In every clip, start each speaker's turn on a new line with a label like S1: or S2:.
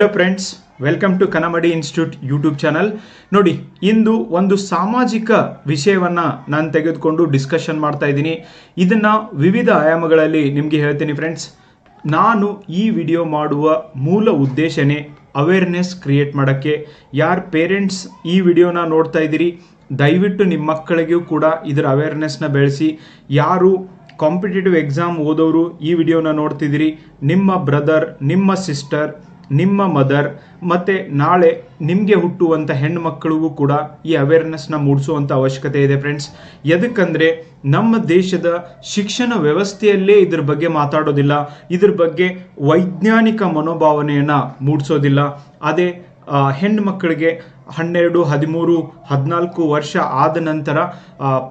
S1: Hello friends welcome to Kanamadi institute YouTube channel ನೋಡಿ, ಇಂದು ಒಂದು ಸಾಮಾಜಿಕ ವಿಷಯವನ್ನು ನಾನು ತೆಗೆದುಕೊಂಡು ಡಿಸ್ಕಷನ್ ಮಾಡ್ತಾ ಇದ್ದೀನಿ. ಇದನ್ನು ವಿವಿಧ ಆಯಾಮಗಳಲ್ಲಿ ನಿಮಗೆ ಹೇಳ್ತೀನಿ ಫ್ರೆಂಡ್ಸ್ ನಾನು ಈ ವಿಡಿಯೋ ಮಾಡುವ ಮೂಲ ಉದ್ದೇಶನೇ ಅವೇರ್ನೆಸ್ ಕ್ರಿಯೇಟ್ ಮಾಡೋಕ್ಕೆ. ಯಾರು ಪೇರೆಂಟ್ಸ್ ಈ ವಿಡಿಯೋನ ನೋಡ್ತಾ ಇದ್ದೀರಿ, ದಯವಿಟ್ಟು ನಿಮ್ಮ ಮಕ್ಕಳಿಗೂ ಕೂಡ ಇದರ ಅವೇರ್ನೆಸ್ನ ಬೆಳೆಸಿ. ಯಾರು ಕಾಂಪಿಟೇಟಿವ್ ಎಕ್ಸಾಮ್ ಓದೋರು ಈ ವಿಡಿಯೋನ ನೋಡ್ತಿದ್ದೀರಿ, ನಿಮ್ಮ ಬ್ರದರ್ ನಿಮ್ಮ ಸಿಸ್ಟರ್ ನಿಮ್ಮ ಮದರ್ ಮತ್ತು ನಾಳೆ ನಿಮಗೆ ಹುಟ್ಟುವಂಥ ಹೆಣ್ಣು ಮಕ್ಕಳಿಗೂ ಕೂಡ ಈ ಅವೇರ್ನೆಸ್ನ ಮೂಡಿಸುವಂಥ ಅವಶ್ಯಕತೆ ಇದೆ ಫ್ರೆಂಡ್ಸ್ ಎದಕ್ಕಂದರೆ ನಮ್ಮ ದೇಶದ ಶಿಕ್ಷಣ ವ್ಯವಸ್ಥೆಯಲ್ಲೇ ಇದ್ರ ಬಗ್ಗೆ ಮಾತಾಡೋದಿಲ್ಲ, ಇದ್ರ ಬಗ್ಗೆ ವೈಜ್ಞಾನಿಕ ಮನೋಭಾವನೆಯನ್ನು ಮೂಡಿಸೋದಿಲ್ಲ. ಅದೇ ಹೆಣ್ಣು ಮಕ್ಕಳಿಗೆ ಹನ್ನೆರಡು, ಹದಿಮೂರು, ಹದಿನಾಲ್ಕು ವರ್ಷ ಆದ ನಂತರ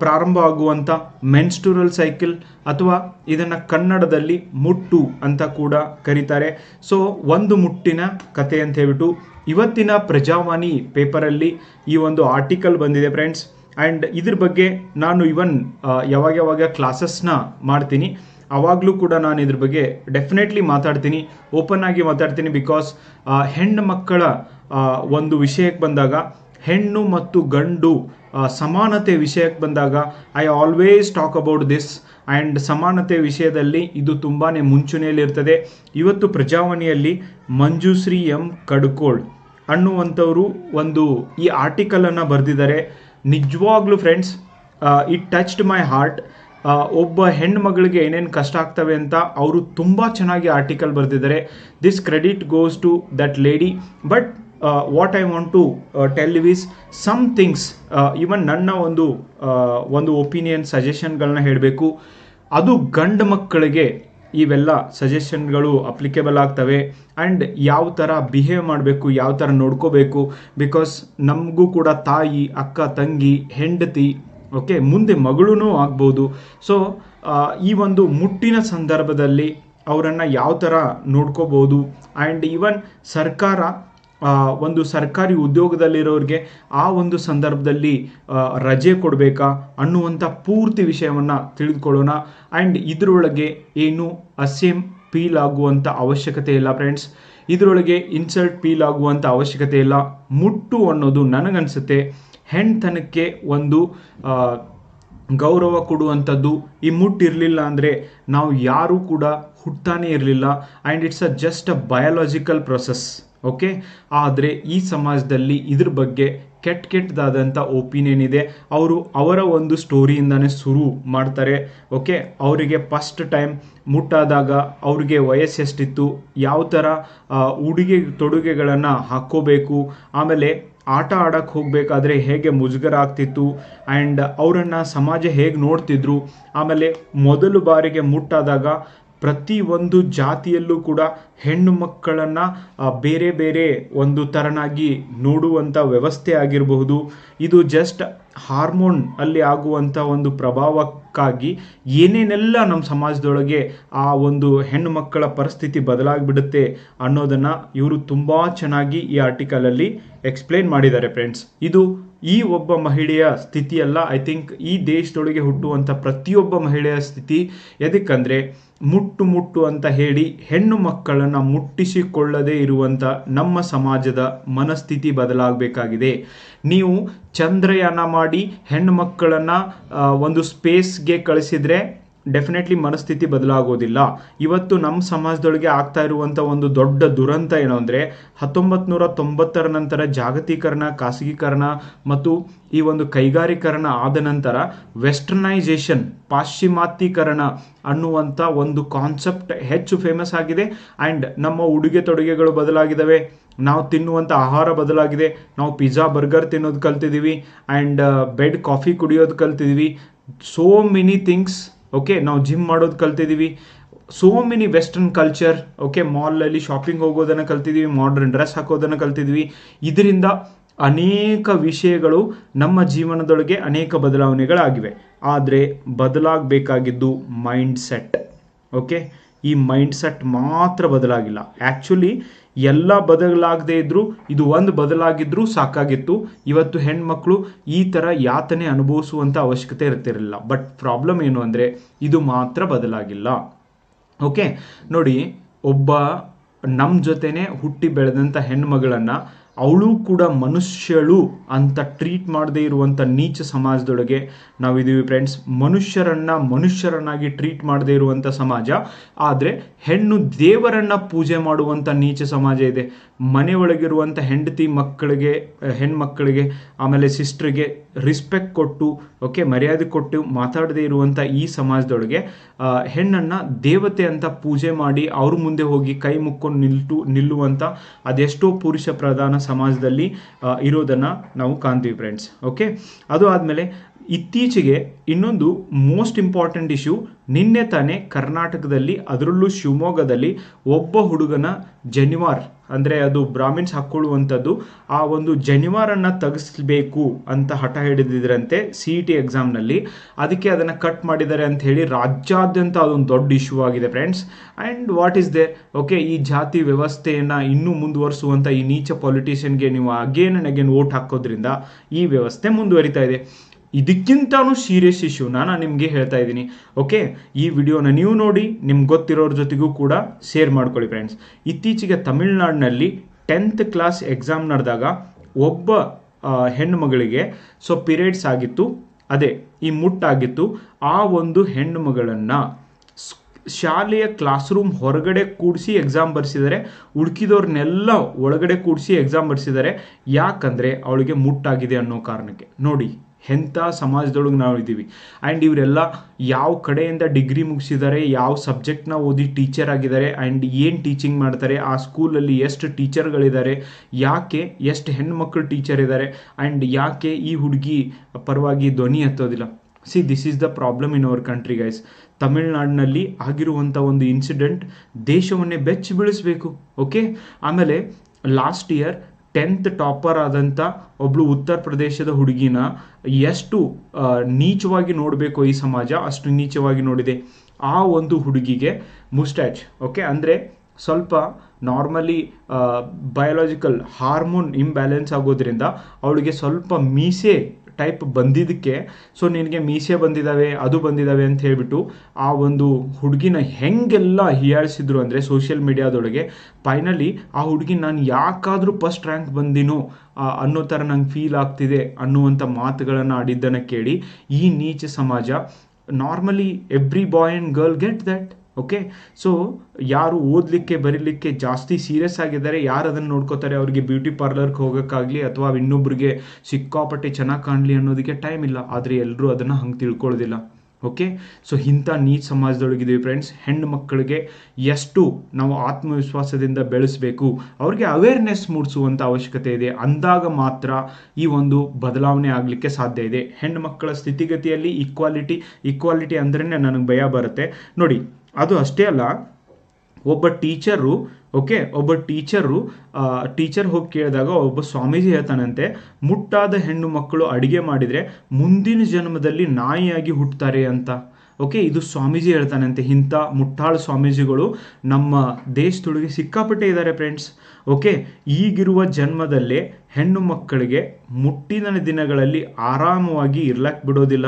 S1: ಪ್ರಾರಂಭ ಆಗುವಂಥ ಮೆನ್ಸ್ಟುರಲ್ ಸೈಕಲ್ ಅಥವಾ ಇದನ್ನು ಕನ್ನಡದಲ್ಲಿ ಮುಟ್ಟು ಅಂತ ಕೂಡ ಕರೀತಾರೆ. ಸೊ ಒಂದು ಮುಟ್ಟಿನ ಕತೆ ಅಂತ ಹೇಳ್ಬಿಟ್ಟು ಇವತ್ತಿನ ಪ್ರಜಾವಾಣಿ ಪೇಪರಲ್ಲಿ ಈ ಒಂದು ಆರ್ಟಿಕಲ್ ಬಂದಿದೆ ಫ್ರೆಂಡ್ಸ್ ಆ್ಯಂಡ್ ಇದ್ರ ಬಗ್ಗೆ ನಾನು ಇವನ್ ಯಾವಾಗ ಯಾವಾಗ ಕ್ಲಾಸಸ್ನ ಮಾಡ್ತೀನಿ ಆವಾಗಲೂ ಕೂಡ ನಾನು ಇದ್ರ ಬಗ್ಗೆ ಡೆಫಿನೆಟ್ಲಿ ಮಾತಾಡ್ತೀನಿ ಓಪನ್ ಆಗಿ ಮಾತಾಡ್ತೀನಿ ಬಿಕಾಸ್ ಹೆಣ್ಣು ಮಕ್ಕಳ ಒಂದು ವಿಷಯಕ್ಕೆ ಬಂದಾಗ ಹೆಣ್ಣು ಮತ್ತು ಗಂಡು ಸಮಾನತೆ ವಿಷಯಕ್ಕೆ ಬಂದಾಗ I always talk about this and ಸಮಾನತೆ ವಿಷಯದಲ್ಲಿ ಇದು ತುಂಬಾ ಮುಂಚೂಣಿಯಲ್ಲಿರ್ತದೆ. ಇವತ್ತು ಪ್ರಜಾವಾಣಿಯಲ್ಲಿ ಮಂಜುಶ್ರೀ ಎಂ ಕಡ್ಕೋಳ್ ಅನ್ನುವಂಥವರು ಒಂದು ಈ ಆರ್ಟಿಕಲನ್ನು ಬರೆದಿದ್ದಾರೆ. ನಿಜವಾಗ್ಲೂ friends it touched my heart ಒಬ್ಬ ಹೆಣ್ಣು ಮಗಳಿಗೆ ಏನೇನು ಕಷ್ಟ ಆಗ್ತವೆ ಅಂತ ಅವರು ತುಂಬ ಚೆನ್ನಾಗಿ ಆರ್ಟಿಕಲ್ ಬರೆದಿದ್ದಾರೆ. This credit goes to that lady but what I want to tell is some things even ನನ್ನ ಒಂದು ಆ, ಒಂದು ಒಪಿನಿಯನ್ ಸಜೆಷನ್ಗಳನ್ನ ಹೇಳಬೇಕು. ಅದು ಗಂಡು ಮಕ್ಕಳಿಗೆ ಇವೆಲ್ಲ ಸಜೆಷನ್ಗಳು ಅಪ್ಲಿಕೇಬಲ್ ಆಗ್ತವೆ. ಆ್ಯಂಡ್ ಯಾವ ಥರ ಬಿಹೇವ್ ಮಾಡಬೇಕು ಯಾವ ಥರ ನೋಡ್ಕೋಬೇಕು. ಬಿಕಾಸ್ ನಮಗೂ ಕೂಡ ತಾಯಿ ಅಕ್ಕ ತಂಗಿ ಹೆಂಡತಿ ಓಕೆ ಮುಂದೆ ಮಗಳೂ ಆಗ್ಬೋದು. ಸೊ ಈ ಒಂದು ಮುಟ್ಟಿನ ಸಂದರ್ಭದಲ್ಲಿ ಅವರನ್ನು ಯಾವ ಥರ ನೋಡ್ಕೋಬೋದು. ಆ್ಯಂಡ್ ಈವನ್ ಸರ್ಕಾರ ಒಂದು ಸರ್ಕಾರಿ ಉದ್ಯೋಗದಲ್ಲಿರೋರಿಗೆ ಆ ಒಂದು ಸಂದರ್ಭದಲ್ಲಿ ರಜೆ ಕೊಡಬೇಕಾ ಅನ್ನುವಂಥ ಪೂರ್ತಿ ವಿಷಯವನ್ನು ತಿಳಿದುಕೊಳ್ಳೋಣ. ಆ್ಯಂಡ್ ಇದರೊಳಗೆ ಏನು ಅಸೇಮ್ ಫೀಲ್ ಆಗುವಂಥ ಅವಶ್ಯಕತೆ ಇಲ್ಲ ಫ್ರೆಂಡ್ಸ್. ಇದರೊಳಗೆ ಇನ್ಸಲ್ಟ್ ಫೀಲ್ ಆಗುವಂಥ ಅವಶ್ಯಕತೆ ಇಲ್ಲ. ಮುಟ್ಟು ಅನ್ನೋದು ನನಗನ್ಸುತ್ತೆ. ಹೆಣ್ತನಕ್ಕೆ ಒಂದು ಗೌರವ ಕೊಡುವಂಥದ್ದು ಈ ಮುಟ್ಟಿರಲಿಲ್ಲ ಅಂದರೆ ನಾವು ಯಾರೂ ಕೂಡ ಹುಟ್ಟಾನೇ ಇರಲಿಲ್ಲ. And it's a just a biological process. Okay? ಆದರೆ ಈ ಸಮಾಜದಲ್ಲಿ ಇದ್ರ ಬಗ್ಗೆ ಕೆಟ್ಟ ಕೆಟ್ಟದಾದಂಥ ಒಪಿನಿಯನ್ ಇದೆ. ಅವರು ಅವರ ಒಂದು ಸ್ಟೋರಿಯಿಂದಾನೇ ಶುರು ಮಾಡ್ತಾರೆ. ಓಕೆ? ಅವರಿಗೆ ಫಸ್ಟ್ ಟೈಮ್ ಮುಟ್ಟಾದಾಗ ಅವ್ರಿಗೆ ವಯಸ್ಸು ಎಷ್ಟಿತ್ತು, ಯಾವ ಥರ ಉಡುಗೆ ತೊಡುಗೆಗಳನ್ನು ಹಾಕ್ಕೋಬೇಕು, ಆಮೇಲೆ ಆಟ ಆಡೋಕ್ಕೆ ಹೋಗಬೇಕಾದ್ರೆ ಹೇಗೆ ಮುಜುಗರ ಆಗ್ತಿತ್ತು ಆ್ಯಂಡ್ ಅವರನ್ನು ಸಮಾಜ ಹೇಗೆ ನೋಡ್ತಿದ್ರು, ಆಮೇಲೆ ಮೊದಲು ಬಾರಿಗೆ ಮುಟ್ಟಾದಾಗ ಪ್ರತಿ ಒಂದು ಜಾತಿಯಲ್ಲೂ ಕೂಡ ಹೆಣ್ಣು ಮಕ್ಕಳನ್ನು ಬೇರೆ ಬೇರೆ ಒಂದು ಥರನಾಗಿ ನೋಡುವಂಥ ವ್ಯವಸ್ಥೆ ಆಗಿರಬಹುದು. ಇದು ಜಸ್ಟ್ ಹಾರ್ಮೋನ್ ಅಲ್ಲಿ ಆಗುವಂಥ ಒಂದು ಪ್ರಭಾವಕ್ಕಾಗಿ ಏನೇನೆಲ್ಲ ನಮ್ಮ ಸಮಾಜದೊಳಗೆ ಆ ಒಂದು ಹೆಣ್ಣು ಮಕ್ಕಳ ಪರಿಸ್ಥಿತಿ ಬದಲಾಗಿಬಿಡುತ್ತೆ ಅನ್ನೋದನ್ನು ಇವರು ತುಂಬ ಚೆನ್ನಾಗಿ ಈ ಆರ್ಟಿಕಲಲ್ಲಿ ಎಕ್ಸ್ಪ್ಲೇನ್ ಮಾಡಿದ್ದಾರೆ ಫ್ರೆಂಡ್ಸ್ ಇದು ಈ ಒಬ್ಬ ಮಹಿಳೆಯ ಸ್ಥಿತಿಯಲ್ಲ ಐ ಥಿಂಕ್ ಈ ದೇಶದೊಳಗೆ ಹುಟ್ಟುವಂಥ ಪ್ರತಿಯೊಬ್ಬ ಮಹಿಳೆಯ ಸ್ಥಿತಿ ಎದಕ್ಕಂದರೆ ಮುಟ್ಟು ಮುಟ್ಟು ಅಂತ ಹೇಳಿ ಹೆಣ್ಣು ಮಕ್ಕಳನ್ನು ಮುಟ್ಟಿಸಿಕೊಳ್ಳದೇ ಇರುವಂಥ ನಮ್ಮ ಸಮಾಜದ ಮನಸ್ಥಿತಿ ಬದಲಾಗಬೇಕಾಗಿದೆ. ನೀವು ಚಂದ್ರಯಾನ ಮಾಡಿ ಹೆಣ್ಣು ಮಕ್ಕಳನ್ನು ಒಂದು ಸ್ಪೇಸ್ಗೆ ಕಳಿಸಿದರೆ ಡೆಫಿನೆಟ್ಲಿ ಮನಸ್ಥಿತಿ ಬದಲಾಗೋದಿಲ್ಲ. ಇವತ್ತು ನಮ್ಮ ಸಮಾಜದೊಳಗೆ ಆಗ್ತಾ ಇರುವಂಥ ಒಂದು ದೊಡ್ಡ ದುರಂತ ಏನು ಅಂದರೆ ಹತ್ತೊಂಬತ್ತು ತೊಂಬತ್ತರ ನಂತರ ಜಾಗತೀಕರಣ, ಖಾಸಗೀಕರಣ ಮತ್ತು ಈ ಒಂದು ಕೈಗಾರೀಕರಣ ಆದ ನಂತರ ವೆಸ್ಟರ್ನೈಸೇಷನ್ ಪಾಶ್ಚಿಮಾತ್ಯೀಕರಣ ಅನ್ನುವಂಥ ಒಂದು ಕಾನ್ಸೆಪ್ಟ್ ಹೆಚ್ಚು ಫೇಮಸ್ ಆಗಿದೆ. ಆ್ಯಂಡ್ ನಮ್ಮ ಉಡುಗೆ ತೊಡುಗೆಗಳು ಬದಲಾಗಿದ್ದಾವೆ ನಾವು ತಿನ್ನುವಂಥ ಆಹಾರ ಬದಲಾಗಿದೆ. ನಾವು ಪಿಜ್ಜಾ ಬರ್ಗರ್ ತಿನ್ನೋದು ಕಲ್ತಿದ್ದೀವಿ ಆ್ಯಂಡ್ ಬೆಡ್ ಕಾಫಿ ಕುಡಿಯೋದು ಕಲ್ತಿದ್ದೀವಿ ಸೋ ಮೆನಿ ಥಿಂಗ್ಸ್ ಓಕೆ ನಾವು ಜಿಮ್ ಮಾಡೋದು ಕಲ್ತಿದ್ದೀವಿ so many western culture okay ಮಾಲಲ್ಲಿ shopping ಹೋಗೋದನ್ನು ಕಲ್ತಿದ್ದೀವಿ ಮಾಡರ್ನ್ ಡ್ರೆಸ್ ಹಾಕೋದನ್ನು ಕಲ್ತಿದ್ವಿ. ಇದರಿಂದ ಅನೇಕ ವಿಷಯಗಳು ನಮ್ಮ ಜೀವನದೊಳಗೆ ಅನೇಕ ಬದಲಾವಣೆಗಳಾಗಿವೆ. ಆದರೆ ಬದಲಾಗಬೇಕಾಗಿದ್ದು ಮೈಂಡ್ ಸೆಟ್ ಓಕೆ ಈ ಮೈಂಡ್ ಸೆಟ್ ಮಾತ್ರ ಬದಲಾಗಿಲ್ಲ. ಆ್ಯಕ್ಚುಲಿ ಎಲ್ಲ ಬದಲಾಗದೇ ಇದ್ದರೂ ಇದು ಒಂದು ಬದಲಾಗಿದ್ರೂ ಸಾಕಾಗಿತ್ತು. ಇವತ್ತು ಹೆಣ್ಮಕ್ಳು ಈ ಥರ ಯಾತನೆ ಅನುಭವಿಸುವಂಥ ಅವಶ್ಯಕತೆ ಇರ್ತಿರಲಿಲ್ಲ. ಬಟ್ ಪ್ರಾಬ್ಲಮ್ ಏನು ಅಂದರೆ, ಇದು ಮಾತ್ರ ಬದಲಾಗಿಲ್ಲ. ಓಕೆ ನೋಡಿ, ಒಬ್ಬ ನಮ್ಮ ಜೊತೆನೆ ಹುಟ್ಟಿ ಬೆಳೆದಂಥ ಹೆಣ್ಮಗಳನ್ನು ಅವಳು ಕೂಡ ಮನುಷ್ಯಳು ಅಂತ ಟ್ರೀಟ್ ಮಾಡದೇ ಇರುವಂಥ ನೀಚ ಸಮಾಜದೊಳಗೆ ನಾವಿದ್ದೀವಿ ಫ್ರೆಂಡ್ಸ್ ಮನುಷ್ಯರನ್ನ ಮನುಷ್ಯರನ್ನಾಗಿ ಟ್ರೀಟ್ ಮಾಡದೇ ಇರುವಂಥ ಸಮಾಜ. ಆದರೆ ಹೆಣ್ಣು ದೇವರನ್ನ ಪೂಜೆ ಮಾಡುವಂಥ ನೀಚ ಸಮಾಜ ಇದೆ. ಮನೆಯೊಳಗಿರುವಂಥ ಹೆಂಡತಿ ಮಕ್ಕಳಿಗೆ ಹೆಣ್ಮಕ್ಕಳಿಗೆ ಆಮೇಲೆ ಸಿಸ್ಟ್ರಿಗೆ ರಿಸ್ಪೆಕ್ಟ್ ಕೊಟ್ಟು ಓಕೆ ಮರ್ಯಾದೆ ಕೊಟ್ಟು ಮಾತಾಡದೇ ಇರುವಂಥ ಈ ಸಮಾಜದೊಳಗೆ ಹೆಣ್ಣನ್ನು ದೇವತೆ ಅಂತ ಪೂಜೆ ಮಾಡಿ ಅವ್ರ ಮುಂದೆ ಹೋಗಿ ಕೈ ಮುಕ್ಕೊಂಡು ನಿಲ್ಟು ನಿಲ್ಲುವಂಥ ಅದೆಷ್ಟೋ ಪುರುಷ ಪ್ರಧಾನ ಸಮಾಜದಲ್ಲಿ ಇರೋದನ್ನ ನಾವು ಕಾಣ್ತೀವಿ ಫ್ರೆಂಡ್ಸ್ ಓಕೆ ಅದು ಆದಮೇಲೆ ಇತ್ತೀಚೆಗೆ ಇನ್ನೊಂದು ಮೋಸ್ಟ್ ಇಂಪಾರ್ಟೆಂಟ್ ಇಶ್ಯೂ ನಿನ್ನೆ ತಾನೇ ಕರ್ನಾಟಕದಲ್ಲಿ, ಅದರಲ್ಲೂ ಶಿವಮೊಗ್ಗದಲ್ಲಿ ಒಬ್ಬ ಹುಡುಗನ ಜನಿವಾರ್. ಅಂದರೆ ಅದು ಬ್ರಾಹ್ಮಿನ್ಸ್ ಹಾಕ್ಕೊಳ್ಳುವಂಥದ್ದು ಆ ಒಂದು ಜನಿವಾರನ್ನು ತೆಗೆಸ್ಬೇಕು ಅಂತ ಹಠ ಹಿಡಿದಿದ್ರಂತೆ ಸಿ ಇ ಟಿ ಎಕ್ಸಾಮ್ನಲ್ಲಿ ಅದಕ್ಕೆ ಅದನ್ನು ಕಟ್ ಮಾಡಿದ್ದಾರೆ ಅಂತ ಹೇಳಿ ರಾಜ್ಯಾದ್ಯಂತ ಅದೊಂದು ದೊಡ್ಡ ಇಶ್ಯೂ ಆಗಿದೆ friends and what is they okay ಈ ಜಾತಿ ವ್ಯವಸ್ಥೆಯನ್ನು ಇನ್ನೂ ಮುಂದುವರಿಸುವಂಥ ಈ ನೀಚ ಪಾಲಿಟಿಷಿಯನ್ಗೆ ನೀವು ಅಗೇನ್ ಅಂಡ್ ಅಗೇನ್ ವೋಟ್ ಹಾಕೋದ್ರಿಂದ ಈ ವ್ಯವಸ್ಥೆ ಮುಂದುವರಿತಾ ಇದೆ. ಇದಕ್ಕಿಂತನೂ ಸೀರಿಯಸ್ ಇಶ್ಯೂ ನಾನು ನಿಮಗೆ ಹೇಳ್ತಾ ಇದ್ದೀನಿ. ಓಕೆ ಈ ವಿಡಿಯೋನ ನೀವು ನೋಡಿ, ನಿಮ್ಗೆ ಗೊತ್ತಿರೋರ ಜೊತೆಗೂ ಕೂಡ ಶೇರ್ ಮಾಡ್ಕೊಳ್ಳಿ ಫ್ರೆಂಡ್ಸ್ ಇತ್ತೀಚೆಗೆ ತಮಿಳ್ನಾಡಿನಲ್ಲಿ ಟೆಂತ್ ಕ್ಲಾಸ್ ಎಕ್ಸಾಮ್ ನಡೆದಾಗ ಒಬ್ಬ ಹೆಣ್ಣು ಮಗಳಿಗೆ ಸೊ ಪಿರಿಯಡ್ಸ್ ಆಗಿತ್ತು. ಅದೇ, ಈ ಮುಟ್ಟಾಗಿತ್ತು ಆ ಒಂದು ಹೆಣ್ಣು ಮಗಳನ್ನು ಶಾಲೆಯ ಕ್ಲಾಸ್ ರೂಮ್ ಹೊರಗಡೆ ಕೂಡಿಸಿ ಎಕ್ಸಾಮ್ ಬರ್ಸಿದ್ದಾರೆ ಉಳ್ಕಿದವ್ರನ್ನೆಲ್ಲ ಒಳಗಡೆ ಕೂಡಿಸಿ ಎಕ್ಸಾಮ್ ಬರ್ಸಿದ್ದಾರೆ ಯಾಕಂದರೆ ಅವಳಿಗೆ ಮುಟ್ಟಾಗಿದೆ ಅನ್ನೋ ಕಾರಣಕ್ಕೆ. ನೋಡಿ. ಎಂಥ ಸಮಾಜದೊಳಗೆ ನಾವು ಇದ್ದೀವಿ. ಆ್ಯಂಡ್ ಇವರೆಲ್ಲ ಯಾವ ಕಡೆಯಿಂದ ಡಿಗ್ರಿ ಮುಗಿಸಿದ್ದಾರೆ, ಯಾವ ಸಬ್ಜೆಕ್ಟ್ನ ಓದಿ ಟೀಚರ್ ಆಗಿದ್ದಾರೆ ಆ್ಯಂಡ್ ಏನು ಟೀಚಿಂಗ್ ಮಾಡ್ತಾರೆ, ಆ ಸ್ಕೂಲಲ್ಲಿ ಎಷ್ಟು ಟೀಚರ್ಗಳಿದ್ದಾರೆ ಯಾಕೆ ಎಷ್ಟು ಹೆಣ್ಮಕ್ಳು ಟೀಚರ್ ಇದ್ದಾರೆ ಆ್ಯಂಡ್ ಯಾಕೆ ಈ ಹುಡುಗಿ ಪರವಾಗಿ ಧ್ವನಿ ಹತ್ತೋದಿಲ್ಲ. See this is the problem in our country guys ತಮಿಳ್ನಾಡಿನಲ್ಲಿ ಆಗಿರುವಂಥ ಒಂದು ಇನ್ಸಿಡೆಂಟ್ ದೇಶವನ್ನೇ ಬೆಚ್ಚಿ ಬೀಳಿಸ್ಬೇಕು ಓಕೆ ಆಮೇಲೆ ಲಾಸ್ಟ್ ಇಯರ್ ಟೆಂತ್ ಟಾಪರ್ ಆದಂಥ ಒಬ್ಳು ಉತ್ತರ ಪ್ರದೇಶದ ಹುಡುಗಿನ ಎಷ್ಟು ನೀಚವಾಗಿ ನೋಡಬೇಕು ಈ ಸಮಾಜ, ಅಷ್ಟು ನೀಚವಾಗಿ ನೋಡಿದೆ. ಆ ಒಂದು ಹುಡುಗಿಗೆ ಮುಸ್ಟ್ಯಾಚ್ ಓಕೆ ಅಂದರೆ ಸ್ವಲ್ಪ ನಾರ್ಮಲಿ ಬಯೋಲಾಜಿಕಲ್ ಹಾರ್ಮೋನ್ ಇಂಬ್ಯಾಲೆನ್ಸ್ ಆಗೋದ್ರಿಂದ ಅವಳಿಗೆ ಸ್ವಲ್ಪ ಮೀಸೆ ಟೈಪ್ ಬಂದಿದ್ದಕ್ಕೆ ಸೊ ನಿನಗೆ ಮೀಸೆ ಬಂದಿದ್ದಾವೆ ಅದು ಬಂದಿದ್ದಾವೆ ಅಂತ ಹೇಳಿಬಿಟ್ಟು ಆ ಒಂದು ಹುಡುಗಿನ ಹೆಂಗೆಲ್ಲ ಹೀಯಾಳಿಸಿದ್ರು ಅಂದರೆ ಸೋಷಿಯಲ್ ಮೀಡಿಯಾದೊಳಗೆ ಫೈನಲಿ ಆ ಹುಡುಗಿ ನಾನು ಯಾಕಾದರೂ ಫಸ್ಟ್ ರ್ಯಾಂಕ್ ಬಂದಿನೋ ಅನ್ನೋ ಥರ ನಂಗೆ ಫೀಲ್ ಆಗ್ತಿದೆ ಅನ್ನುವಂಥ ಮಾತುಗಳನ್ನು ಆಡಿದ್ದನ್ನು ಕೇಳಿ ಈ ನೀಚ ಸಮಾಜ normally every boy and girl get that okay so ಯಾರು ಓದಲಿಕ್ಕೆ, ಬರೀಲಿಕ್ಕೆ ಜಾಸ್ತಿ ಸೀರಿಯಸ್ ಆಗಿದ್ದಾರೆ, ಯಾರು ಅದನ್ನು ನೋಡ್ಕೋತಾರೆ? ಅವರಿಗೆ ಬ್ಯೂಟಿ ಪಾರ್ಲರ್ಗೆ ಹೋಗೋಕ್ಕಾಗಲಿ ಅಥವಾ ಇನ್ನೊಬ್ಬರಿಗೆ ಸಿಕ್ಕಾಪಟ್ಟೆ ಚೆನ್ನಾಗಿ ಕಾಣಲಿ ಅನ್ನೋದಕ್ಕೆ ಟೈಮ್ ಇಲ್ಲ. ಆದರೆ ಎಲ್ಲರೂ ಅದನ್ನು ಹಂಗೆ ತಿಳ್ಕೊಳ್ಳೋದಿಲ್ಲ ಓಕೆ ಸೊ ಇಂಥ ನೀಚ ಸಮಾಜದೊಳಗಿದ್ದೀವಿ ಫ್ರೆಂಡ್ಸ್ ಹೆಣ್ಣು ಮಕ್ಕಳಿಗೆ ಎಷ್ಟು ನಾವು ಆತ್ಮವಿಶ್ವಾಸದಿಂದ ಬೆಳೆಸಬೇಕು, ಅವ್ರಿಗೆ ಅವೇರ್ನೆಸ್ ಮೂಡಿಸುವಂಥ ಅವಶ್ಯಕತೆ ಇದೆ. ಅಂದಾಗ ಮಾತ್ರ ಈ ಒಂದು ಬದಲಾವಣೆ ಆಗಲಿಕ್ಕೆ ಸಾಧ್ಯ ಇದೆ. ಹೆಣ್ಣು ಮಕ್ಕಳ ಸ್ಥಿತಿಗತಿಯಲ್ಲಿ ಈಕ್ವಾಲಿಟಿ ಈಕ್ವಾಲಿಟಿ ಅಂದ್ರೇ ನನಗೆ ಭಯ ಬರುತ್ತೆ. ನೋಡಿ ಅದು ಅಷ್ಟೇ ಅಲ್ಲ, ಒಬ್ಬ ಟೀಚರು ಓಕೆ ಒಬ್ಬ ಟೀಚರು ಟೀಚರ್ ಹೋಗಿ ಕೇಳಿದಾಗ ಒಬ್ಬ ಸ್ವಾಮೀಜಿ ಹೇಳ್ತಾನಂತೆ, ಮುಟ್ಟಾದ ಹೆಣ್ಣು ಮಕ್ಕಳು ಅಡುಗೆ ಮಾಡಿದರೆ ಮುಂದಿನ ಜನ್ಮದಲ್ಲಿ ನಾಯಿಯಾಗಿ ಹುಟ್ಟುತ್ತಾರೆ ಅಂತ. ಓಕೆ ಇದು ಸ್ವಾಮೀಜಿ ಹೇಳ್ತಾನಂತೆ, ಇಂಥ ಮುಟ್ಟಾಳು ಸ್ವಾಮೀಜಿಗಳು ನಮ್ಮ ದೇಶದೊಳಗೆ ಸಿಕ್ಕಾಪಟ್ಟೆ ಇದ್ದಾರೆ ಫ್ರೆಂಡ್ಸ್ ಓಕೆ ಈಗಿರುವ ಜನ್ಮದಲ್ಲೇ ಹೆಣ್ಣು ಮಕ್ಕಳಿಗೆ ಮುಟ್ಟಿನ ದಿನಗಳಲ್ಲಿ ಆರಾಮವಾಗಿ ಇರ್ಲಕ್ಕೆ ಬಿಡೋದಿಲ್ಲ.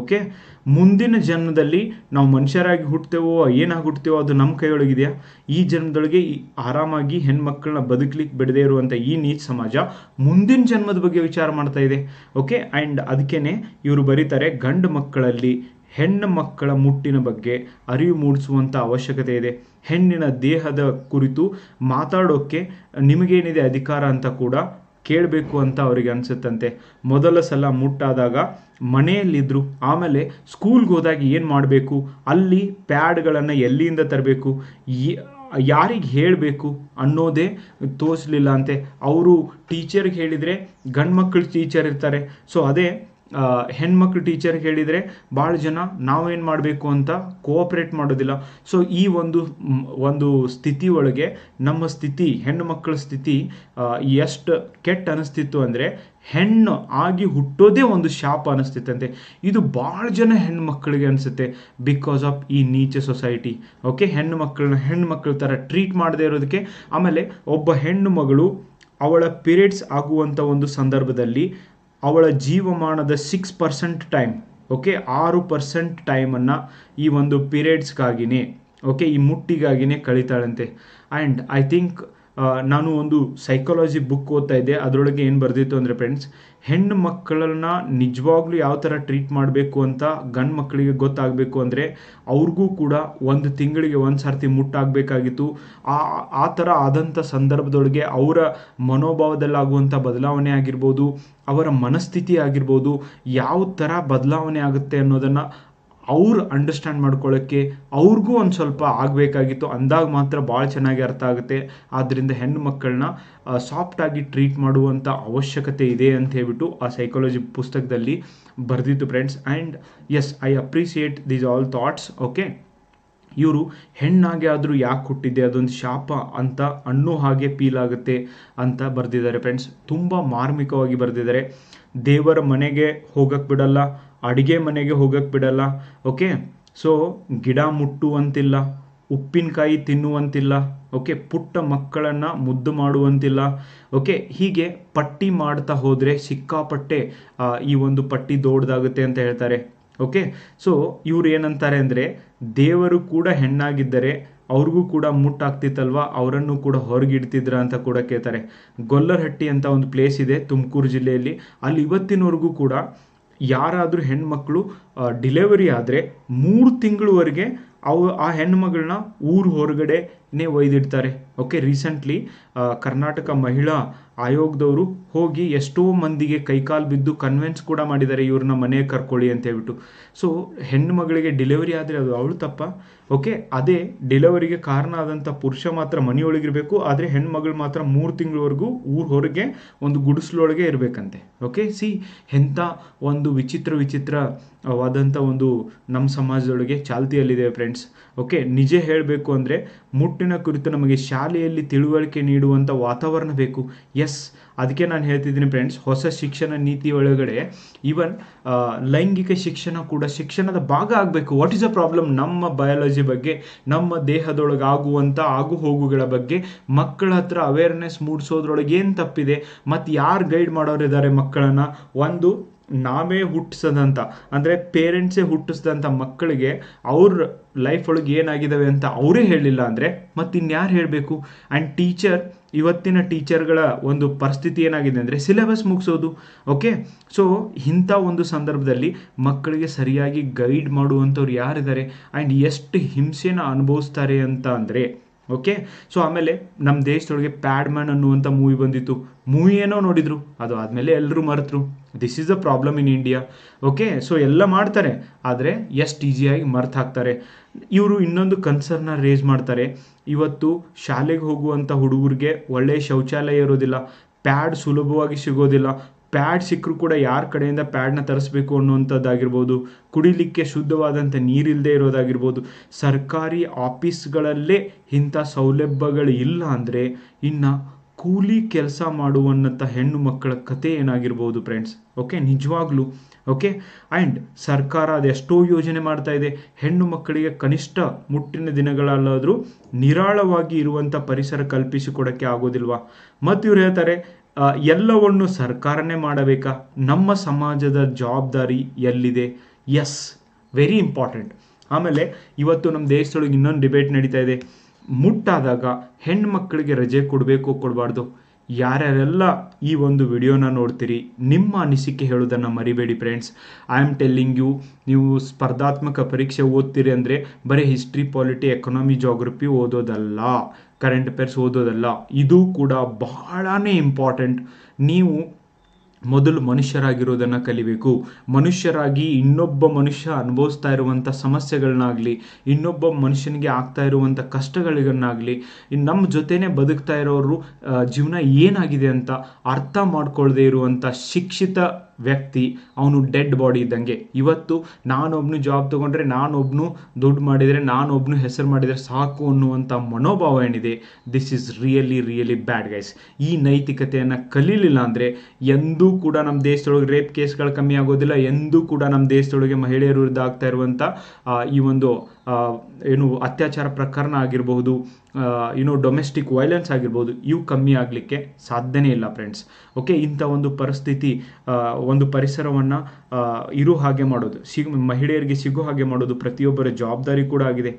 S1: ಓಕೆ ಮುಂದಿನ ಜನ್ಮದಲ್ಲಿ ನಾವು ಮನುಷ್ಯರಾಗಿ ಹುಟ್ಟುತ್ತೇವೋ ಏನಾಗಿ ಹುಟ್ಟುತ್ತೇವೋ ಅದು ನಮ್ಮ ಕೈಯೊಳಗಿದೆಯಾ? ಈ ಜನ್ಮದೊಳಗೆ ಈ ಆರಾಮಾಗಿ ಹೆಣ್ಮಕ್ಳನ್ನ ಬದುಕಲಿಕ್ಕೆ ಬಿಡದೇ ಇರುವಂಥ ಈ ನೀಚ ಸಮಾಜ ಮುಂದಿನ ಜನ್ಮದ ಬಗ್ಗೆ ವಿಚಾರ ಮಾಡ್ತಾ ಇದೆ. ಓಕೆ ಆ್ಯಂಡ್ ಅದಕ್ಕೇನೆ ಇವರು ಬರೀತಾರೆ ಗಂಡು ಮಕ್ಕಳಲ್ಲಿ ಹೆಣ್ಣು ಮಕ್ಕಳ ಮುಟ್ಟಿನ ಬಗ್ಗೆ ಅರಿವು ಮೂಡಿಸುವಂಥ ಅವಶ್ಯಕತೆ ಇದೆ. ಹೆಣ್ಣಿನ ದೇಹದ ಕುರಿತು ಮಾತಾಡೋಕ್ಕೆ ನಿಮಗೇನಿದೆ ಅಧಿಕಾರ ಅಂತ ಕೂಡ ಕೇಳಬೇಕು ಅಂತ ಅವರಿಗೆ ಅನಿಸುತ್ತಂತೆ. ಮೊದಲ ಸಲ ಮುಟ್ಟಾದಾಗ ಮನೆಯಲ್ಲಿದ್ದರು ಆಮೇಲೆ ಸ್ಕೂಲ್ಗೆ ಹೋದಾಗ ಏನು ಮಾಡಬೇಕು? ಅಲ್ಲಿ ಪ್ಯಾಡ್ಗಳನ್ನು ಎಲ್ಲಿಂದ ತರಬೇಕು? ಯಾರಿಗೆ ಹೇಳಬೇಕು ಅನ್ನೋದೇ ತೋರಿಸ್ಲಿಲ್ಲ ಅಂತೆ. ಅವರು ಟೀಚರ್ಗೆ ಹೇಳಿದರೆ ಗಂಡು ಮಕ್ಕಳು ಟೀಚರ್ ಇರ್ತಾರೆ. ಸೊ ಅದೇ ಹೆಣ್ಮಕ್ಳು ಟೀಚರ್ ಹೇಳಿದರೆ ಭಾಳ ಜನ ನಾವೇನು ಮಾಡಬೇಕು ಅಂತ ಕೋಆಪ್ರೇಟ್ ಮಾಡೋದಿಲ್ಲ. ಸೊ ಈ ಒಂದು ಒಂದು ಸ್ಥಿತಿ ಒಳಗೆ ನಮ್ಮ ಸ್ಥಿತಿ ಹೆಣ್ಣು ಮಕ್ಕಳ ಸ್ಥಿತಿ ಎಷ್ಟು ಕೆಟ್ಟ ಅನಿಸ್ತಿತ್ತು ಅಂದರೆ ಹೆಣ್ಣು ಆಗಿ ಹುಟ್ಟೋದೇ ಒಂದು ಶಾಪ ಅನಿಸ್ತಿತ್ತಂತೆ. ಇದು ಭಾಳ ಜನ ಹೆಣ್ಣು ಮಕ್ಕಳಿಗೆ ಅನಿಸುತ್ತೆ ಬಿಕಾಸ್ ಆಫ್ ಈ ನೀಚ ಸೊಸೈಟಿ ಓಕೆ ಹೆಣ್ಣು ಮಕ್ಕಳನ್ನ ಹೆಣ್ಣು ಮಕ್ಕಳ ಥರ ಟ್ರೀಟ್ ಮಾಡದೇ ಇರೋದಕ್ಕೆ ಆಮೇಲೆ ಒಬ್ಬ ಹೆಣ್ಣು ಮಗಳು ಅವಳ ಪೀರಿಯಡ್ಸ್ ಆಗುವಂಥ ಒಂದು ಸಂದರ್ಭದಲ್ಲಿ ಅವಳ ಜೀವಮಾನದ ಸಿಕ್ಸ್ ಪರ್ಸೆಂಟ್ ಟೈಮ್ ಓಕೆ ಆರು ಪರ್ಸೆಂಟ್ ಟೈಮನ್ನು ಈ ಒಂದು ಪೀರಿಯಡ್ಸ್ಗಾಗಿನೇ ಓಕೆ ಈ ಮುಟ್ಟಿಗಾಗಿನೇ ಕಳೀತಾಳಂತೆ. ಆ್ಯಂಡ್ ಐ ಥಿಂಕ್ ನಾನು ಒಂದು ಸೈಕಾಲಜಿ ಬುಕ್ ಓದ್ತಾ ಇದ್ದೆ. ಅದರೊಳಗೆ ಏನು ಬರೆದಿತ್ತು ಅಂದರೆ ಫ್ರೆಂಡ್ಸ್ ಹೆಣ್ಣು ಮಕ್ಕಳನ್ನ ನಿಜವಾಗ್ಲೂ ಯಾವ ಥರ ಟ್ರೀಟ್ ಮಾಡಬೇಕು ಅಂತ ಗಂಡು ಮಕ್ಕಳಿಗೆ ಗೊತ್ತಾಗಬೇಕು ಅಂದರೆ ಅವ್ರಿಗೂ ಕೂಡ ಒಂದು ತಿಂಗಳಿಗೆ ಒಂದು ಸರ್ತಿ ಮುಟ್ಟಾಗಬೇಕಾಗಿತ್ತು. ಆ ಆ ಥರ ಆದಂಥ ಸಂದರ್ಭದೊಳಗೆ ಅವರ ಮನೋಭಾವದಲ್ಲಾಗುವಂಥ ಬದಲಾವಣೆ ಆಗಿರ್ಬೋದು, ಅವರ ಮನಸ್ಥಿತಿ ಆಗಿರ್ಬೋದು, ಯಾವ ಥರ ಬದಲಾವಣೆ ಆಗುತ್ತೆ ಅನ್ನೋದನ್ನು ಅವ್ರು ಅಂಡರ್ಸ್ಟ್ಯಾಂಡ್ ಮಾಡ್ಕೊಳ್ಳೋಕ್ಕೆ ಅವ್ರಿಗೂ ಒಂದು ಸ್ವಲ್ಪ ಆಗಬೇಕಾಗಿತ್ತು. ಅಂದಾಗ ಮಾತ್ರ ಭಾಳ ಚೆನ್ನಾಗಿ ಅರ್ಥ ಆಗುತ್ತೆ. ಆದ್ದರಿಂದ ಹೆಣ್ಣು ಮಕ್ಕಳನ್ನ ಸಾಫ್ಟಾಗಿ ಟ್ರೀಟ್ ಮಾಡುವಂಥ ಅವಶ್ಯಕತೆ ಇದೆ ಅಂತ ಹೇಳ್ಬಿಟ್ಟು ಆ ಸೈಕಾಲಜಿ ಪುಸ್ತಕದಲ್ಲಿ ಬರೆದಿತ್ತು friends and as I appreciate these all thoughts okay ಇವರು ಹೆಣ್ಣಾಗೆ ಆದರೂ ಯಾಕೆ ಹುಟ್ಟಿದೆ ಅದೊಂದು ಶಾಪ ಅಂತ ಅನ್ನೋ ಹಾಗೆ ಫೀಲ್ ಆಗುತ್ತೆ ಅಂತ ಬರೆದಿದ್ದಾರೆ ಫ್ರೆಂಡ್ಸ್ ತುಂಬ ಮಾರ್ಮಿಕವಾಗಿ ಬರೆದಿದ್ದಾರೆ. ದೇವರ ಮನೆಗೆ ಹೋಗಕ್ಕೆ ಬಿಡಲ್ಲ. ಅಡುಗೆ ಮನೆಗೆ ಹೋಗಕ್ಕೆ ಬಿಡಲ್ಲ ಓಕೆ ಸೊ ಗಿಡ ಮುಟ್ಟುವಂತಿಲ್ಲ, ಉಪ್ಪಿನಕಾಯಿ ತಿನ್ನುವಂತಿಲ್ಲ ಓಕೆ ಪುಟ್ಟ ಮಕ್ಕಳನ್ನು ಮುದ್ದು ಮಾಡುವಂತಿಲ್ಲ ಓಕೆ ಹೀಗೆ ಪಟ್ಟಿ ಮಾಡ್ತಾ ಹೋದರೆ ಸಿಕ್ಕಾಪಟ್ಟೆ ಈ ಒಂದು ಪಟ್ಟಿ ದೊಡ್ಡದಾಗುತ್ತೆ ಅಂತ ಹೇಳ್ತಾರೆ ಓಕೆ ಸೊ ಇವ್ರು ಏನಂತಾರೆ ಅಂದರೆ, ದೇವರು ಕೂಡ ಹೆಣ್ಣಾಗಿದ್ದರೆ ಅವ್ರಿಗೂ ಕೂಡ ಮುಟ್ಟಾಗ್ತಿತ್ತಲ್ವ? ಅವರನ್ನು ಕೂಡ ಹೊರಗಿಡ್ತಿದ್ರ ಅಂತ ಕೂಡ ಕೇಳ್ತಾರೆ. ಗೊಲ್ಲರಹಟ್ಟಿ ಅಂತ ಒಂದು ಪ್ಲೇಸ್ ಇದೆ ತುಮಕೂರು ಜಿಲ್ಲೆಯಲ್ಲಿ. ಅಲ್ಲಿ ಇವತ್ತಿನವರೆಗೂ ಕೂಡ ಯಾರಾದರೂ ಹೆಣ್ಮಕ್ಳು ಡಿಲೆವರಿ ಆದರೆ ಮೂರು ತಿಂಗಳವರೆಗೆ ಅವು ಆ ಹೆಣ್ಮಗಳನ್ನ ಊರು ಹೊರಗಡೆನೇ ಒಯ್ದಿಡ್ತಾರೆ ಓಕೆ ರೀಸೆಂಟ್ಲಿ ಕರ್ನಾಟಕ ಮಹಿಳಾ ಆಯೋಗದವರು ಹೋಗಿ ಎಷ್ಟೋ ಮಂದಿಗೆ ಕೈಕಾಲು ಬಿದ್ದು ಕನ್ವೆನ್ಸ್ ಕೂಡ ಮಾಡಿದ್ದಾರೆ ಇವ್ರನ್ನ ಮನೆಗೆ ಕರ್ಕೊಳ್ಳಿ ಅಂತ ಹೇಳ್ಬಿಟ್ಟು. ಸೊ ಹೆಣ್ಣು ಮಗಳಿಗೆ ಡಿಲೆವರಿ ಆದರೆ ಅದು ಅವಳು ತಪ್ಪ. ಓಕೆ ಅದೇ ಡೆಲಿವರಿಗೆ ಕಾರಣ ಆದಂಥ ಪುರುಷ ಮಾತ್ರ ಮನೆಯೊಳಗಿರಬೇಕು, ಆದರೆ ಹೆಣ್ಮಗಳು ಮಾತ್ರ ಮೂರು ತಿಂಗಳವರೆಗೂ ಊರು ಹೊರಗೆ ಒಂದು ಗುಡಿಸ್ಲೊಳಗೆ ಇರಬೇಕಂತೆ. ಓಕೆ ಸಿ ಎಂಥ ಒಂದು ವಿಚಿತ್ರ ವಿಚಿತ್ರವಾದಂಥ ಒಂದು ನಮ್ಮ ಸಮಾಜದೊಳಗೆ ಚಾಲ್ತಿಯಲ್ಲಿದೆ ಫ್ರೆಂಡ್ಸ್ ಓಕೆ ನಿಜ ಹೇಳಬೇಕು ಅಂದರೆ ಮುಟ್ಟಿನ ಕುರಿತು ನಮಗೆ ಶಾಲೆಯಲ್ಲಿ ತಿಳುವಳಿಕೆ ನೀಡುವಂಥ ವಾತಾವರಣ ಬೇಕು. ಎಸ್ ಅದಕ್ಕೆ ನಾನು ಹೇಳ್ತಿದ್ದೀನಿ ಫ್ರೆಂಡ್ಸ್ ಹೊಸ ಶಿಕ್ಷಣ ನೀತಿ ಒಳಗಡೆ ಈವನ್ ಲೈಂಗಿಕ ಶಿಕ್ಷಣ ಕೂಡ ಶಿಕ್ಷಣದ ಭಾಗ ಆಗಬೇಕು. ವಾಟ್ ಇಸ್ ಅ ಪ್ರಾಬ್ಲಮ್ ನಮ್ಮ ಬಯಾಲಜಿ ಬಗ್ಗೆ, ನಮ್ಮ ದೇಹದೊಳಗೆ ಆಗುವಂಥ ಆಗು ಹೋಗುಗಳ ಬಗ್ಗೆ ಮಕ್ಕಳ ಹತ್ರ ಅವೇರ್ನೆಸ್ ಮೂಡಿಸೋದ್ರೊಳಗೆ ಏನು ತಪ್ಪಿದೆ? ಮತ್ತು ಯಾರು ಗೈಡ್ ಮಾಡೋರಿದ್ದಾರೆ ಮಕ್ಕಳನ್ನು? ಒಂದು ನಾವೇ ಹುಟ್ಟಿಸದಂಥ ಅಂದರೆ ಪೇರೆಂಟ್ಸೇ ಹುಟ್ಟಿಸ್ದಂಥ ಮಕ್ಕಳಿಗೆ ಅವ್ರ ಲೈಫ್ ಒಳಗೆ ಏನಾಗಿದ್ದಾವೆ ಅಂತ ಅವರೇ ಹೇಳಿಲ್ಲ ಅಂದರೆ ಮತ್ತು ಇನ್ಯಾರು ಹೇಳಬೇಕು? ಆ್ಯಂಡ್ ಟೀಚರ್ ಇವತ್ತಿನ ಟೀಚರ್ಗಳ ಒಂದು ಪರಿಸ್ಥಿತಿ ಏನಾಗಿದೆ ಅಂದರೆ ಸಿಲೆಬಸ್ ಮುಗಿಸೋದು ಓಕೆ ಸೊ ಇಂಥ ಒಂದು ಸಂದರ್ಭದಲ್ಲಿ ಮಕ್ಕಳಿಗೆ ಸರಿಯಾಗಿ ಗೈಡ್ ಮಾಡುವಂಥವ್ರು ಯಾರಿದ್ದಾರೆ? ಆ್ಯಂಡ್ ಎಷ್ಟು ಹಿಂಸೆನ ಅನುಭವಿಸ್ತಾರೆ ಅಂತ ಅಂದರೆ ಓಕೆ ಸೊ ಆಮೇಲೆ ನಮ್ಮ ದೇಶದೊಳಗೆ ಪ್ಯಾಡ್ ಮ್ಯಾನ್ ಅನ್ನುವಂಥ ಮೂವಿ ಬಂದಿತ್ತು. ಮೂವಿ ಏನೋ ನೋಡಿದ್ರು. ಅದು ಆದಮೇಲೆ ಎಲ್ಲರೂ ಮರೆತರು. This is a problem in India okay so ಎಲ್ಲ ಮಾಡ್ತಾರೆ. ಆದರೆ, ಎಷ್ಟು ಈಸಿಯಾಗಿ ಮರ್ತು ಹಾಕ್ತಾರೆ ಇವರು ಇನ್ನೊಂದು ಕನ್ಸರ್ನ ರೇಸ್ ಮಾಡ್ತಾರೆ. ಇವತ್ತು ಶಾಲೆಗೆ ಹೋಗುವಂಥ ಹುಡುಗರಿಗೆ ಒಳ್ಳೆಯ ಶೌಚಾಲಯ ಇರೋದಿಲ್ಲ. ಪ್ಯಾಡ್ ಸುಲಭವಾಗಿ ಸಿಗೋದಿಲ್ಲ. ಪ್ಯಾಡ್ ಸಿಕ್ಕರೂ ಕೂಡ ಯಾರ ಕಡೆಯಿಂದ ಪ್ಯಾಡ್ನ ತರಿಸ್ಬೇಕು ಅನ್ನುವಂಥದ್ದಾಗಿರ್ಬೋದು, ಕುಡಿಲಿಕ್ಕೆ ಶುದ್ಧವಾದಂಥ ನೀರಿಲ್ಲದೆ ಇರೋದಾಗಿರ್ಬೋದು, ಸರ್ಕಾರಿ ಆಫೀಸ್ಗಳಲ್ಲೇ ಇಂಥ ಸೌಲಭ್ಯಗಳು ಇಲ್ಲ ಅಂದರೆ ಇನ್ನು ಕೂಲಿ ಕೆಲಸ ಮಾಡುವಂಥ ಹೆಣ್ಣು ಮಕ್ಕಳ ಕತೆ ಏನಾಗಿರ್ಬೋದು ಫ್ರೆಂಡ್ಸ್ ಓಕೆ ನಿಜವಾಗ್ಲೂ ಓಕೆ ಆ್ಯಂಡ್ ಸರ್ಕಾರ ಅದೆಷ್ಟೋ ಯೋಜನೆ ಮಾಡ್ತಾ ಇದೆ. ಹೆಣ್ಣು ಮಕ್ಕಳಿಗೆ ಕನಿಷ್ಠ ಮುಟ್ಟಿನ ದಿನಗಳಲ್ಲಾದರೂ ನಿರಾಳವಾಗಿ ಇರುವಂಥ ಪರಿಸರ ಕಲ್ಪಿಸಿಕೊಡೋಕ್ಕೆ ಆಗೋದಿಲ್ವಾ? ಮತ್ತು ಇವ್ರು ಹೇಳ್ತಾರೆ ಎಲ್ಲವನ್ನು ಸರ್ಕಾರನೇ ಮಾಡಬೇಕಾ? ನಮ್ಮ ಸಮಾಜದ ಜವಾಬ್ದಾರಿ ಎಲ್ಲಿದೆ? ಎಸ್ ವೆರಿ ಇಂಪಾರ್ಟೆಂಟ್ ಆಮೇಲೆ ಇವತ್ತು ನಮ್ಮ ದೇಶದೊಳಗೆ ಇನ್ನೊಂದು ಡಿಬೇಟ್ ನಡೀತಾ ಇದೆ. ಮುಟ್ಟಾದಾಗ ಹೆಣ್ಮಕ್ಳಿಗೆ ರಜೆ ಕೊಡಬೇಕು ಕೊಡಬಾರ್ದು. ಯಾರ್ಯಾರೆಲ್ಲ ಈ ಒಂದು ವಿಡಿಯೋನ ನೋಡ್ತೀರಿ, ನಿಮ್ಮ ಅನಿಸಿಕೆ ಹೇಳೋದನ್ನು ಮರಿಬೇಡಿ friends I am telling you ನೀವು ಸ್ಪರ್ಧಾತ್ಮಕ ಪರೀಕ್ಷೆ ಓದ್ತೀರಿ ಅಂದರೆ ಬರೀ ಹಿಸ್ಟ್ರಿ ಪಾಲಿಟಿ ಎಕನಾಮಿ ಜಾಗ್ರಫಿ ಓದೋದಲ್ಲ. ಕರೆಂಟ್ ಅಫೇರ್ಸ್ ಓದೋದಲ್ಲ, ಇದು ಕೂಡ ಬಹಳನೇ ಇಂಪಾರ್ಟೆಂಟ್ ನೀವು ಮೊದಲು ಮನುಷ್ಯರಾಗಿರೋದನ್ನು ಕಲಿಬೇಕು. ಮನುಷ್ಯರಾಗಿ ಇನ್ನೊಬ್ಬ ಮನುಷ್ಯ ಅನುಭವಿಸ್ತಾ ಇರುವಂಥ ಸಮಸ್ಯೆಗಳನ್ನಾಗಲಿ, ಇನ್ನೊಬ್ಬ ಮನುಷ್ಯನಿಗೆ ಆಗ್ತಾ ಇರುವಂಥ ಕಷ್ಟಗಳಿಗನ್ನಾಗಲಿ ನಮ್ಮ ಜೊತೆನೇ ಬದುಕ್ತಾ ಇರೋರು ಜೀವನ ಏನಾಗಿದೆ ಅಂತ ಅರ್ಥ ಮಾಡ್ಕೊಳ್ಳದೆ ಇರುವಂಥ ಶಿಕ್ಷಿತ ವ್ಯಕ್ತಿ, ಅವನು ಡೆಡ್ ಬಾಡಿ ಇದ್ದಂಗೆ. ಇವತ್ತು ನಾನೊಬ್ನು ಜಾಬ್ ತಗೊಂಡ್ರೆ, ನಾನೊಬ್ನು ದುಡ್ಡು ಮಾಡಿದರೆ, ನಾನೊಬ್ನು ಹೆಸರು ಮಾಡಿದರೆ ಸಾಕು ಅನ್ನುವಂಥ ಮನೋಭಾವ ಏನಿದೆ? This is really really bad guys ಈ ನೈತಿಕತೆಯನ್ನು ಕಲೀಲಿಲ್ಲ ಅಂದರೆ ಎಂದೂ ಕೂಡ ನಮ್ಮ ದೇಶದೊಳಗೆ ರೇಪ್ ಕೇಸ್ಗಳು ಕಮ್ಮಿ ಆಗೋದಿಲ್ಲ, ಎಂದೂ ಕೂಡ ನಮ್ಮ ದೇಶದೊಳಗೆ ಮಹಿಳೆಯರ ವಿರುದ್ಧ ಆಗ್ತಾ ಇರುವಂಥ ಈ ಒಂದು ಏನು ಅತ್ಯಾಚಾರ ಪ್ರಕರಣ ಆಗಿರಬಹುದು ಏನು ಡೊಮೆಸ್ಟಿಕ್ ವೈಲೆನ್ಸ್ ಆಗಿರ್ಬೋದು ಇವು ಕಮ್ಮಿ ಆಗಲಿಕ್ಕೆ ಸಾಧ್ಯನೇ ಇಲ್ಲ ಫ್ರೆಂಡ್ಸ್ ಓಕೆ ಇಂಥ ಒಂದು ಪರಿಸ್ಥಿತಿ ಒಂದು ಪರಿಸರವನ್ನು ಇರೋ ಹಾಗೆ ಮಾಡೋದು, ಸಿಗ್ ಮಹಿಳೆಯರಿಗೆ ಸಿಗೋ ಹಾಗೆ ಮಾಡೋದು ಪ್ರತಿಯೊಬ್ಬರ ಜವಾಬ್ದಾರಿ ಕೂಡ ಆಗಿದೆ.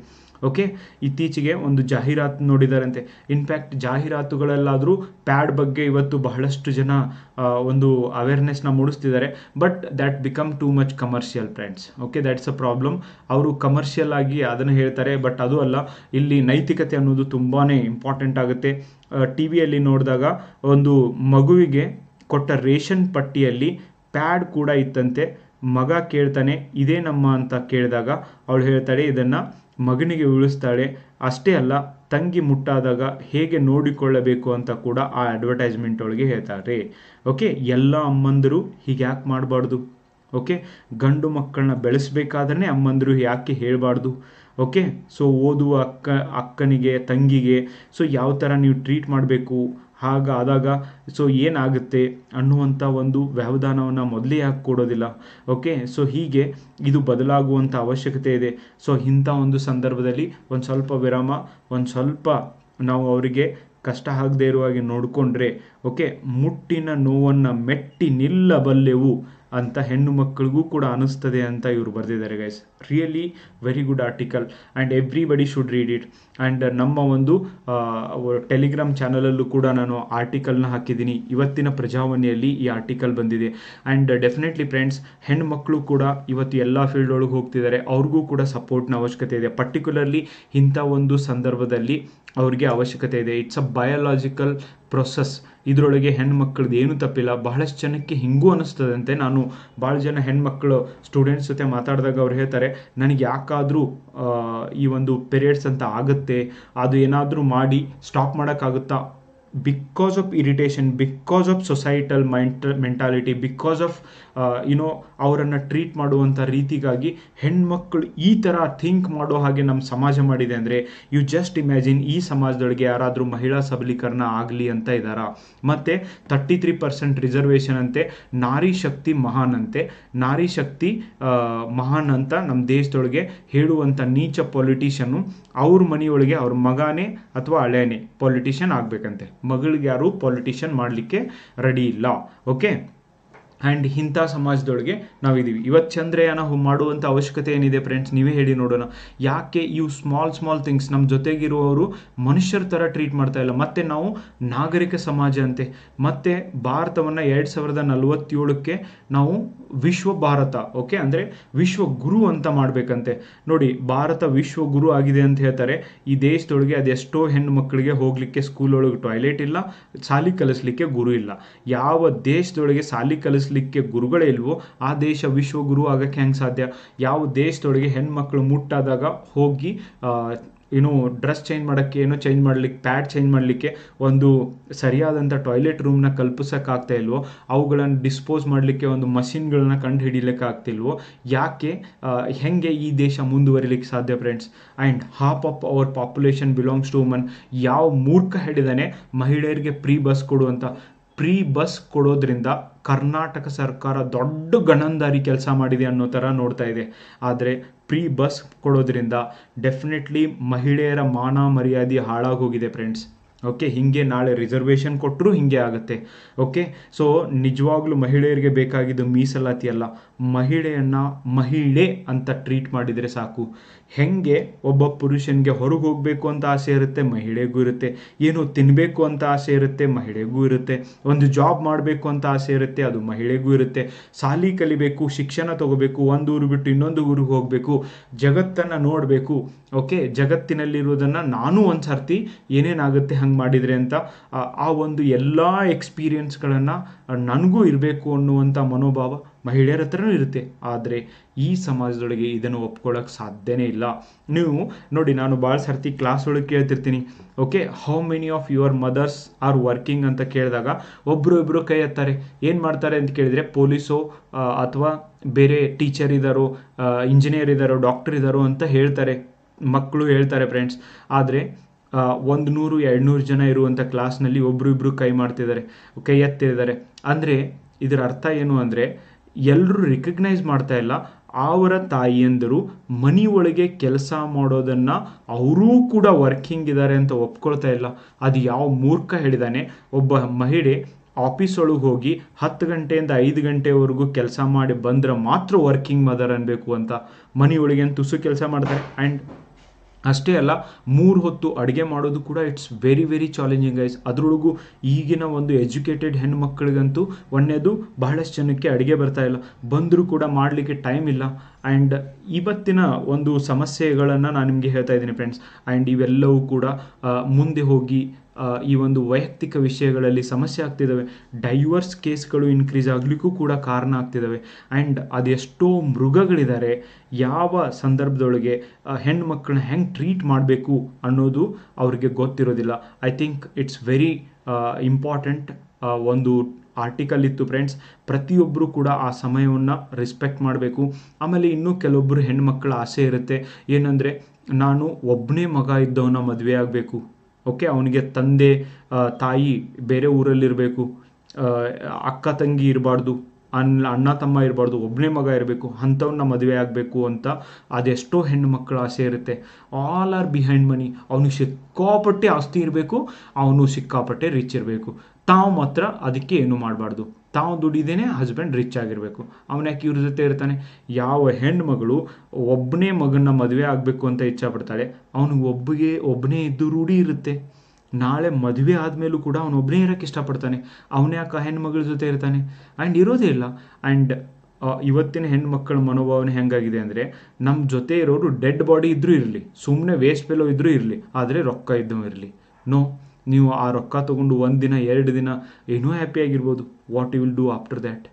S1: ಓಕೆ ಇತ್ತೀಚೆಗೆ ಒಂದು ಜಾಹೀರಾತು ನೋಡಿದಾರಂತೆ. ಇನ್ಫ್ಯಾಕ್ಟ್ ಜಾಹೀರಾತುಗಳಲ್ಲಾದರೂ ಪ್ಯಾಡ್ ಬಗ್ಗೆ ಇವತ್ತು ಬಹಳಷ್ಟು ಜನ ಒಂದು ಅವೇರ್ನೆಸ್ನ ಮೂಡಿಸ್ತಿದ್ದಾರೆ. But that become too much commercial friends okay that's a problem ಅವರು ಕಮರ್ಷಿಯಲ್ ಆಗಿ ಅದನ್ನು ಹೇಳ್ತಾರೆ ಬಟ್ ಅದು ಅಲ್ಲ. ಇಲ್ಲಿ ನೈತಿಕತೆ ಅನ್ನೋದು ತುಂಬಾ ಇಂಪಾರ್ಟೆಂಟ್ ಆಗುತ್ತೆ. ಟಿ ವಿಯಲ್ಲಿ ನೋಡಿದಾಗ ಒಂದು ಮಗುವಿಗೆ ಕೊಟ್ಟ ರೇಷನ್ ಪಟ್ಟಿಯಲ್ಲಿ ಪ್ಯಾಡ್ ಕೂಡ ಇತ್ತಂತೆ. ಮಗ ಕೇಳ್ತಾನೆ, ಇದೇ ನಮ್ಮ ಅಂತ ಕೇಳಿದಾಗ ಅವಳು ಹೇಳ್ತಾಳೆ, ಇದನ್ನು ಮಗನಿಗೆ ಉಳಿಸ್ತಾಳೆ. ಅಷ್ಟೇ ಅಲ್ಲ, ತಂಗಿ ಮುಟ್ಟಾದಾಗ ಹೇಗೆ ನೋಡಿಕೊಳ್ಳಬೇಕು ಅಂತ ಕೂಡ ಆ ಅಡ್ವರ್ಟೈಸ್ಮೆಂಟ್ ಒಳಗೆ ಹೇಳ್ತಾರೆ. ಓಕೆ, ಎಲ್ಲ ಅಮ್ಮಂದರು ಹೀಗೆ ಯಾಕೆ ಮಾಡಬಾರ್ದು? ಓಕೆ, ಗಂಡು ಮಕ್ಕಳನ್ನ ಬೆಳೆಸಬೇಕಾದ್ರೆ ಅಮ್ಮಂದರು ಯಾಕೆ ಹೇಳಬಾರ್ದು? ಓಕೆ ಸೊ ಓದುವ ಅಕ್ಕ, ಅಕ್ಕನಿಗೆ, ತಂಗಿಗೆ ಸೊ ಯಾವ ಥರ ನೀವು ಟ್ರೀಟ್ ಮಾಡಬೇಕು? ಹಾಗಾದಾಗ ಸೊ ಏನಾಗುತ್ತೆ ಅನ್ನುವಂಥ ಒಂದು ವ್ಯವಧಾನವನ್ನು ಮೊದಲೇ ಯಾಕೆ ಕೊಡೋದಿಲ್ಲ ಓಕೆ ಸೊ ಹೀಗೆ ಇದು ಬದಲಾಗುವಂಥ ಅವಶ್ಯಕತೆ ಇದೆ. ಸೊ ಇಂಥ ಒಂದು ಸಂದರ್ಭದಲ್ಲಿ ಒಂದು ಸ್ವಲ್ಪ ವಿರಾಮ, ಒಂದು ಸ್ವಲ್ಪ ನಾವು ಅವರಿಗೆ ಕಷ್ಟ ಆಗದೇ ಇರುವ ಹಾಗೆ ನೋಡಿಕೊಂಡ್ರೆ ಓಕೆ ಮುಟ್ಟಿನ ನೋವನ್ನು ಮೆಟ್ಟಿ ನಿಲ್ಲಬಲ್ಲೆವು. ಅಂತ ಹೆಣ್ಣು ಮಕ್ಕಳಿಗೂ ಕೂಡ ಅನಿಸ್ತದೆ ಅಂತ ಇವರು ಬರೆದಿದ್ದಾರೆ guys really very good article and everybody should read it and ನಮ್ಮ ಒಂದು ಟೆಲಿಗ್ರಾಮ್ ಚಾನಲಲ್ಲೂ ಕೂಡ ನಾನು ಆರ್ಟಿಕಲ್ನ ಹಾಕಿದ್ದೀನಿ. ಇವತ್ತಿನ ಪ್ರಜಾವಾಣಿಯಲ್ಲಿ ಈ ಆರ್ಟಿಕಲ್ ಬಂದಿದೆ. ಆ್ಯಂಡ್ ಡೆಫಿನೆಟ್ಲಿ ಫ್ರೆಂಡ್ಸ್ ಹೆಣ್ಣು ಮಕ್ಕಳು ಕೂಡ ಇವತ್ತು ಎಲ್ಲ ಫೀಲ್ಡ್ ಒಳಗೆ ಹೋಗ್ತಿದ್ದಾರೆ. ಅವ್ರಿಗೂ ಕೂಡ ಸಪೋರ್ಟ್ನ ಅವಶ್ಯಕತೆ ಇದೆ. ಪರ್ಟಿಕ್ಯುಲರ್ಲಿ ಇಂಥ ಒಂದು ಸಂದರ್ಭದಲ್ಲಿ ಅವ್ರಿಗೆ ಅವಶ್ಯಕತೆ ಇದೆ. ಇಟ್ಸ್ ಅ ಬಯೋಲಾಜಿಕಲ್ ಪ್ರೊಸೆಸ್ ಇದರೊಳಗೆ ಹೆಣ್ಮಕ್ಳದ್ದು ಏನೂ ತಪ್ಪಿಲ್ಲ. ಬಹಳಷ್ಟು ಜನಕ್ಕೆ ಹಿಂಗೂ ಅನಿಸ್ತದಂತೆ ನಾನು ಭಾಳ ಜನ ಹೆಣ್ಮಕ್ಳು ಸ್ಟೂಡೆಂಟ್ಸ್ ಜೊತೆ ಮಾತಾಡಿದಾಗ ಅವ್ರು ಹೇಳ್ತಾರೆ, ನನಗೆ ಯಾಕಾದರೂ ಈ ಒಂದು ಪೀರಿಯಡ್ಸ್ ಅಂತ ಆಗುತ್ತೆ. ಅದು ಏನಾದರೂ ಮಾಡಿ ಸ್ಟಾಪ್ ಮಾಡೋಕ್ಕಾಗುತ್ತಾ? Because of irritation because of societal mind mentality because of you know ಅವರನ್ನು ಟ್ರೀಟ್ ಮಾಡುವಂಥ ರೀತಿಗಾಗಿ ಹೆಣ್ಮಕ್ಳು ಈ ಥರ ಥಿಂಕ್ ಮಾಡೋ ಹಾಗೆ ನಮ್ಮ ಸಮಾಜ ಮಾಡಿದೆ ಅಂದರೆ ಯು ಜಸ್ಟ್ ಇಮ್ಯಾಜಿನ್ ಈ ಸಮಾಜದೊಳಗೆ ಯಾರಾದರೂ ಮಹಿಳಾ ಸಬಲೀಕರಣ ಆಗಲಿ ಅಂತ ಇದ್ದಾರಾ ಮತ್ತು ತರ್ಟಿ ತ್ರೀ ಪರ್ಸೆಂಟ್ ರಿಸರ್ವೇಷನ್ ಅಂತೆ, ನಾರಿ ಶಕ್ತಿ ಮಹಾನ್ ಅಂತೆ, ನಾರಿ ಶಕ್ತಿ ಮಹಾನ್ ಅಂತ ನಮ್ಮ ದೇಶದೊಳಗೆ ಹೇಳುವಂಥ ನೀಚ ಪೊಲಿಟಿಷಿಯನ್ನು ಅವ್ರ ಮನೆಯೊಳಗೆ ಅವ್ರ ಮಗನೇ ಅಥವಾ ಹಳೆಯನೇ ಪೊಲಿಟಿಷಿಯನ್ ಆಗಬೇಕಂತೆ. ಮಗಳಿಗೆ ಯಾರು ಪಾಲಿಟಿಷಿಯನ್ ಮಾಡಲಿಕ್ಕೆ ರೆಡಿ ಇಲ್ಲ ಓಕೆ ಆ್ಯಂಡ್ ಇಂಥ ಸಮಾಜದೊಳಗೆ ನಾವಿದ್ದೀವಿ. ಇವತ್ತು ಚಂದ್ರಯಾನ ಮಾಡುವಂಥ ಅವಶ್ಯಕತೆ ಏನಿದೆ ಫ್ರೆಂಡ್ಸ್ ನೀವೇ ಹೇಳಿ ನೋಡೋಣ. ಯಾಕೆ ಇವು ಸ್ಮಾಲ್ ಸ್ಮಾಲ್ ಥಿಂಗ್ಸ್ ನಮ್ಮ ಜೊತೆಗಿರುವವರು ಮನುಷ್ಯರ ಥರ ಟ್ರೀಟ್ ಮಾಡ್ತಾ ಇಲ್ಲ. ಮತ್ತೆ ನಾವು ನಾಗರಿಕ ಸಮಾಜ ಅಂತೆ. ಮತ್ತೆ ಭಾರತವನ್ನು ಎರಡು ಸಾವಿರದ ನಲವತ್ತೇಳಕ್ಕೆ ನಾವು ವಿಶ್ವ ಭಾರತ ಓಕೆ ಅಂದರೆ ವಿಶ್ವ ಗುರು ಅಂತ ಮಾಡಬೇಕಂತೆ. ನೋಡಿ, ಭಾರತ ವಿಶ್ವ ಗುರು ಆಗಿದೆ ಅಂತ ಹೇಳ್ತಾರೆ. ಈ ದೇಶದೊಳಗೆ ಅದೆಷ್ಟೋ ಹೆಣ್ಣು ಮಕ್ಕಳಿಗೆ ಹೋಗಲಿಕ್ಕೆ ಸ್ಕೂಲ್ ಒಳಗೆ ಟಾಯ್ಲೆಟ್ ಇಲ್ಲ, ಸಾಲಿ ಕಲಿಸ್ಲಿಕ್ಕೆ ಗುರು ಇಲ್ಲ. ಯಾವ ದೇಶದೊಳಗೆ ಸಾಲಿ ಕಲಿಸ್ಲಿಕ್ಕೆ ಗುರುಗಳೇ ಇಲ್ವೋ, ಆ ದೇಶ ವಿಶ್ವ ಗುರು ಆಗಕ್ಕೆ ಹೆಂಗೆ ಸಾಧ್ಯ? ಯಾವ ದೇಶದೊಳಗೆ ಹೆಣ್ಮಕ್ಳು ಮುಟ್ಟಾದಾಗ ಹೋಗಿ ಏನು ಡ್ರೆಸ್ ಚೇಂಜ್ ಮಾಡೋಕ್ಕೆ, ಏನೋ ಚೇಂಜ್ ಮಾಡ್ಲಿಕ್ಕೆ, ಪ್ಯಾಡ್ ಚೇಂಜ್ ಮಾಡಲಿಕ್ಕೆ ಒಂದು ಸರಿಯಾದಂಥ ಟಾಯ್ಲೆಟ್ ರೂಮ್ನ ಕಲ್ಪಿಸೋಕ್ಕಾಗ್ತಾ ಇಲ್ವೋ, ಅವುಗಳನ್ನು ಡಿಸ್ಪೋಸ್ ಮಾಡಲಿಕ್ಕೆ ಒಂದು ಮಷಿನ್ಗಳನ್ನ ಕಂಡು ಹಿಡಿಲಿಕ್ಕೆ ಆಗ್ತಿಲ್ವೋ, ಯಾಕೆ ಹೆಂಗೆ ಈ ದೇಶ ಮುಂದುವರಿಲಿಕ್ಕೆ ಸಾಧ್ಯ friends? And half of our population belongs to woman. ಯಾವ ಮೂರ್ಖ ಹಿಡಿದಾನೆ ಮಹಿಳೆಯರಿಗೆ ಪ್ರೀ ಬಸ್ ಕೊಡುವಂಥ ಫ್ರೀ ಬಸ್ ಕೊಡೋದ್ರಿಂದ ಕರ್ನಾಟಕ ಸರ್ಕಾರ ದೊಡ್ಡ ಗಣಂದಾರಿ ಕೆಲಸ ಮಾಡಿದೆ ಅನ್ನೋ ಥರ ನೋಡ್ತಾ ಇದೆ. ಆದರೆ ಫ್ರೀ ಬಸ್ ಕೊಡೋದ್ರಿಂದ ಡೆಫಿನೆಟ್ಲಿ ಮಹಿಳೆಯರ ಮಾನ ಮರ್ಯಾದೆ ಹಾಳಾಗೋಗಿದೆ ಫ್ರೆಂಡ್ಸ್ ಓಕೆ ಹೀಗೆ ನಾಳೆ ರಿಸರ್ವೇಷನ್ ಕೊಟ್ಟರು ಹೀಗೆ ಆಗುತ್ತೆ. ಓಕೆ ಸೊ ನಿಜವಾಗ್ಲೂ ಮಹಿಳೆಯರಿಗೆ ಬೇಕಾಗಿದ್ದು ಮೀಸಲಾತಿ ಅಲ್ಲ. ಮಹಿಳೆಯನ್ನ ಮಹಿಳೆ ಅಂತ ಟ್ರೀಟ್ ಮಾಡಿದರೆ ಸಾಕು. ಹೆಂಗೆ ಒಬ್ಬ ಪುರುಷನಿಗೆ ಹೊರಗೆ ಹೋಗಬೇಕು ಅಂತ ಆಸೆ ಇರುತ್ತೆ, ಮಹಿಳೆಗೂ ಇರುತ್ತೆ. ಏನು ತಿನ್ನಬೇಕು ಅಂತ ಆಸೆ ಇರುತ್ತೆ, ಮಹಿಳೆಗೂ ಇರುತ್ತೆ. ಒಂದು ಜಾಬ್ ಮಾಡಬೇಕು ಅಂತ ಆಸೆ ಇರುತ್ತೆ, ಅದು ಮಹಿಳೆಗೂ ಇರುತ್ತೆ. ಸಾಲಿ ಕಲಿಬೇಕು, ಶಿಕ್ಷಣ ತಗೋಬೇಕು, ಒಂದು ಊರು ಬಿಟ್ಟು ಇನ್ನೊಂದು ಊರಿಗೆ ಹೋಗಬೇಕು, ಜಗತ್ತನ್ನು ನೋಡಬೇಕು. ಓಕೆ ಜಗತ್ತಿನಲ್ಲಿರುವುದನ್ನು ನಾನು ಒಂದು ಸರ್ತಿ ಏನೇನಾಗುತ್ತೆ ಹಂಗೆ ಮಾಡಿದರೆ ಅಂತ, ಆ- ಒಂದು ಎಲ್ಲ ಎಕ್ಸ್ಪೀರಿಯನ್ಸ್ಗಳನ್ನು ನನಗೂ ಇರಬೇಕು ಅನ್ನುವಂಥ ಮನೋಭಾವ ಮಹಿಳೆಯರ ಹತ್ರನೂ ಇರುತ್ತೆ. ಆದರೆ ಈ ಸಮಾಜದೊಳಗೆ ಇದನ್ನು ಒಪ್ಕೊಳ್ಳೋಕೆ ಸಾಧ್ಯನೇ ಇಲ್ಲ. ನೀವು ನೋಡಿ, ನಾನು ಭಾಳ ಸರ್ತಿ ಕ್ಲಾಸ್ ಒಳಗೆ ಕೇಳ್ತಿರ್ತೀನಿ. Okay how many of your mothers are working ಅಂತ ಕೇಳಿದಾಗ ಒಬ್ಬರು ಇಬ್ಬರು ಕೈ ಎತ್ತಾರೆ. ಏನು ಮಾಡ್ತಾರೆ ಅಂತ ಕೇಳಿದರೆ, ಪೊಲೀಸು ಅಥವಾ ಬೇರೆ ಟೀಚರ್ ಇದ್ದಾರೋ ಇಂಜಿನಿಯರ್ ಇದ್ದಾರೋ ಡಾಕ್ಟರ್ ಇದ್ದಾರೋ ಅಂತ ಹೇಳ್ತಾರೆ. ಮಕ್ಕಳು ಹೇಳ್ತಾರೆ ಫ್ರೆಂಡ್ಸ್ ಆದರೆ ಒಂದು ನೂರು, ಎರಡು ನೂರು ಜನ ಇರುವಂಥ ಕ್ಲಾಸ್ನಲ್ಲಿ ಒಬ್ಬರು ಇಬ್ಬರು ಕೈ ಮಾಡ್ತಿದ್ದಾರೆ, ಕೈ ಎತ್ತಿದ್ದಾರೆ. ಅಂದರೆ ಇದರ ಅರ್ಥ ಏನು ಅಂದರೆ ಎಲ್ಲರೂ ರಿಕಗ್ನೈಸ್ ಮಾಡ್ತಾ ಇಲ್ಲ, ಅವರ ತಾಯಿಯಂದರು ಮನಿ ಒಳಗೆ ಕೆಲಸ ಮಾಡೋದನ್ನು ಅವರೂ ಕೂಡ ವರ್ಕಿಂಗ್ ಇದ್ದಾರೆ ಅಂತ ಒಪ್ಕೊಳ್ತಾ ಇಲ್ಲ. ಅದು ಯಾವ ಮೂರ್ಖ ಹೇಳಿದಾನೆ. ಒಬ್ಬ ಮಹಿಳೆ ಆಫೀಸ್ ಒಳಗೆ ಹೋಗಿ ಹತ್ತು ಗಂಟೆಯಿಂದ ಐದು ಗಂಟೆವರೆಗೂ ಕೆಲಸ ಮಾಡಿ ಬಂದ್ರೆ ಮಾತ್ರ ವರ್ಕಿಂಗ್ ಮದರ್ ಅನ್ಬೇಕು ಅಂತ ಮನೆಯೊಳಗೆ ತುಸು ಕೆಲಸ ಮಾಡ್ತಾರೆ. ಆ್ಯಂಡ್ ಅಷ್ಟೇ ಅಲ್ಲ, ಮೂರು ಹೊತ್ತು ಅಡುಗೆ ಮಾಡೋದು ಕೂಡ ಇಟ್ಸ್ ವೆರಿ ವೆರಿ ಚಾಲೆಂಜಿಂಗ್ ಐಸ್ ಅದರೊಳಗೂ ಈಗಿನ ಒಂದು ಎಜುಕೇಟೆಡ್ ಹೆಣ್ಣು ಮಕ್ಕಳಿಗಂತೂ ಒಂದೇದು ಬಹಳಷ್ಟು ಜನಕ್ಕೆ ಅಡುಗೆ ಬರ್ತಾ ಇಲ್ಲ. ಬಂದರೂ ಕೂಡ ಮಾಡಲಿಕ್ಕೆ ಟೈಮ್ ಇಲ್ಲ. ಆ್ಯಂಡ್ ಇವತ್ತಿನ ಒಂದು ಸಮಸ್ಯೆಗಳನ್ನು ನಾನು ನಿಮಗೆ ಹೇಳ್ತಾ ಇದ್ದೀನಿ ಫ್ರೆಂಡ್ಸ್ ಆ್ಯಂಡ್ ಇವೆಲ್ಲವೂ ಕೂಡ ಮುಂದೆ ಹೋಗಿ ಈ ಒಂದು ವೈಯಕ್ತಿಕ ವಿಷಯಗಳಲ್ಲಿ ಸಮಸ್ಯೆ ಆಗ್ತಿದ್ದಾವೆ. ಡೈವರ್ಸ್ ಕೇಸ್ಗಳು ಇನ್ಕ್ರೀಸ್ ಆಗಲಿಕ್ಕೂ ಕೂಡ ಕಾರಣ ಆಗ್ತಿದ್ದಾವೆ. ಆ್ಯಂಡ್ ಅದೆಷ್ಟೋ ಮೃಗಗಳಿದ್ದಾರೆ. ಯಾವ ಸಂದರ್ಭದೊಳಗೆ ಹೆಣ್ಣು ಮಕ್ಕಳನ್ನ ಹೆಂಗೆ ಟ್ರೀಟ್ ಮಾಡಬೇಕು ಅನ್ನೋದು ಅವ್ರಿಗೆ ಗೊತ್ತಿರೋದಿಲ್ಲ. I think it's very important ಒಂದು ಆರ್ಟಿಕಲ್ ಇತ್ತು ಫ್ರೆಂಡ್ಸ್ ಪ್ರತಿಯೊಬ್ಬರು ಕೂಡ ಆ ಸಮಯವನ್ನು ರೆಸ್ಪೆಕ್ಟ್ ಮಾಡಬೇಕು. ಆಮೇಲೆ ಇನ್ನೂ ಕೆಲವೊಬ್ಬರು ಹೆಣ್ಮಕ್ಳ ಆಸೆ ಇರುತ್ತೆ. ಏನಂದರೆ, ನಾನು ಒಬ್ಬನೇ ಮಗ ಇದ್ದವನ ಮದುವೆ ಆಗಬೇಕು. ಓಕೆ, ಅವನಿಗೆ ತಂದೆ ತಾಯಿ ಬೇರೆ ಊರಲ್ಲಿರಬೇಕು. ಅಕ್ಕ ತಂಗಿ ಇರಬಾರ್ದು, ಅನ್, ಅಣ್ಣ ತಮ್ಮ ಇರಬಾರ್ದು ಒಬ್ಬನೇ ಮಗ ಇರಬೇಕು, ಅಂಥವ್ನ ಮದುವೆ ಆಗಬೇಕು ಅಂತ ಅದೆಷ್ಟೋ ಹೆಣ್ಣು ಮಕ್ಕಳ ಆಸೆ ಇರುತ್ತೆ. ಆಲ್ ಆರ್ ಬಿಹೈಂಡ್ ಮನಿ ಅವನಿಗೆ ಸಿಕ್ಕಾಪಟ್ಟೆ ಆಸ್ತಿ ಇರಬೇಕು, ಅವನು ಸಿಕ್ಕಾಪಟ್ಟೆ ರಿಚ್ ಇರಬೇಕು. ತಾವು ಮಾತ್ರ ಅದಕ್ಕೆ ಏನು ಮಾಡಬಾರ್ದು? ತಾವು ದುಡಿದೇನೆ ಹಸ್ಬೆಂಡ್ ರಿಚ್ ಆಗಿರಬೇಕು. ಅವನ ಯಾಕೆ ಇವ್ರ ಜೊತೆ ಇರ್ತಾನೆ? ಯಾವ ಹೆಣ್ಮಗಳು ಒಬ್ಬನೇ ಮಗನ ಮದುವೆ ಆಗಬೇಕು ಅಂತ ಇಚ್ಛಾಪಡ್ತಾಳೆ, ಅವನಿಗೆ ಒಬ್ಬಗೆ ಒಬ್ಬನೇ ಇದ್ದು ರೂಢಿ ಇರುತ್ತೆ. ನಾಳೆ ಮದುವೆ ಆದಮೇಲೂ ಕೂಡ ಅವನೊಬ್ಬನೇ ಇರೋಕ್ಕೆ ಇಷ್ಟಪಡ್ತಾನೆ. ಅವನೇ ಯಾಕೆ ಹೆಣ್ಮಗಳ ಜೊತೆ ಇರ್ತಾನೆ? ಆ್ಯಂಡ್ ಇರೋದೇ ಇಲ್ಲ. ಆ್ಯಂಡ್ ಇವತ್ತಿನ ಹೆಣ್ಮಕ್ಕಳ ಮನೋಭಾವನೆ ಹೆಂಗಾಗಿದೆ ಅಂದರೆ ನಮ್ಮ ಜೊತೆ ಇರೋರು ಡೆಡ್ ಬಾಡಿ ಇದ್ದರೂ ಇರಲಿ ಸುಮ್ಮನೆ ವೇಸ್ಟ್ ಫೆಲೋ ಇದ್ದರೂ ಇರಲಿ, ಆದರೆ ರೊಕ್ಕ ಇದ್ದೂ ಇರಲಿ. ನೋ ನೀವು ಆ ರೊಕ್ಕ ತೊಗೊಂಡು ಒಂದು ದಿನ, ಎರಡು ದಿನ ಏನೋ ಹ್ಯಾಪಿಯಾಗಿರ್ಬೋದು what you will do after that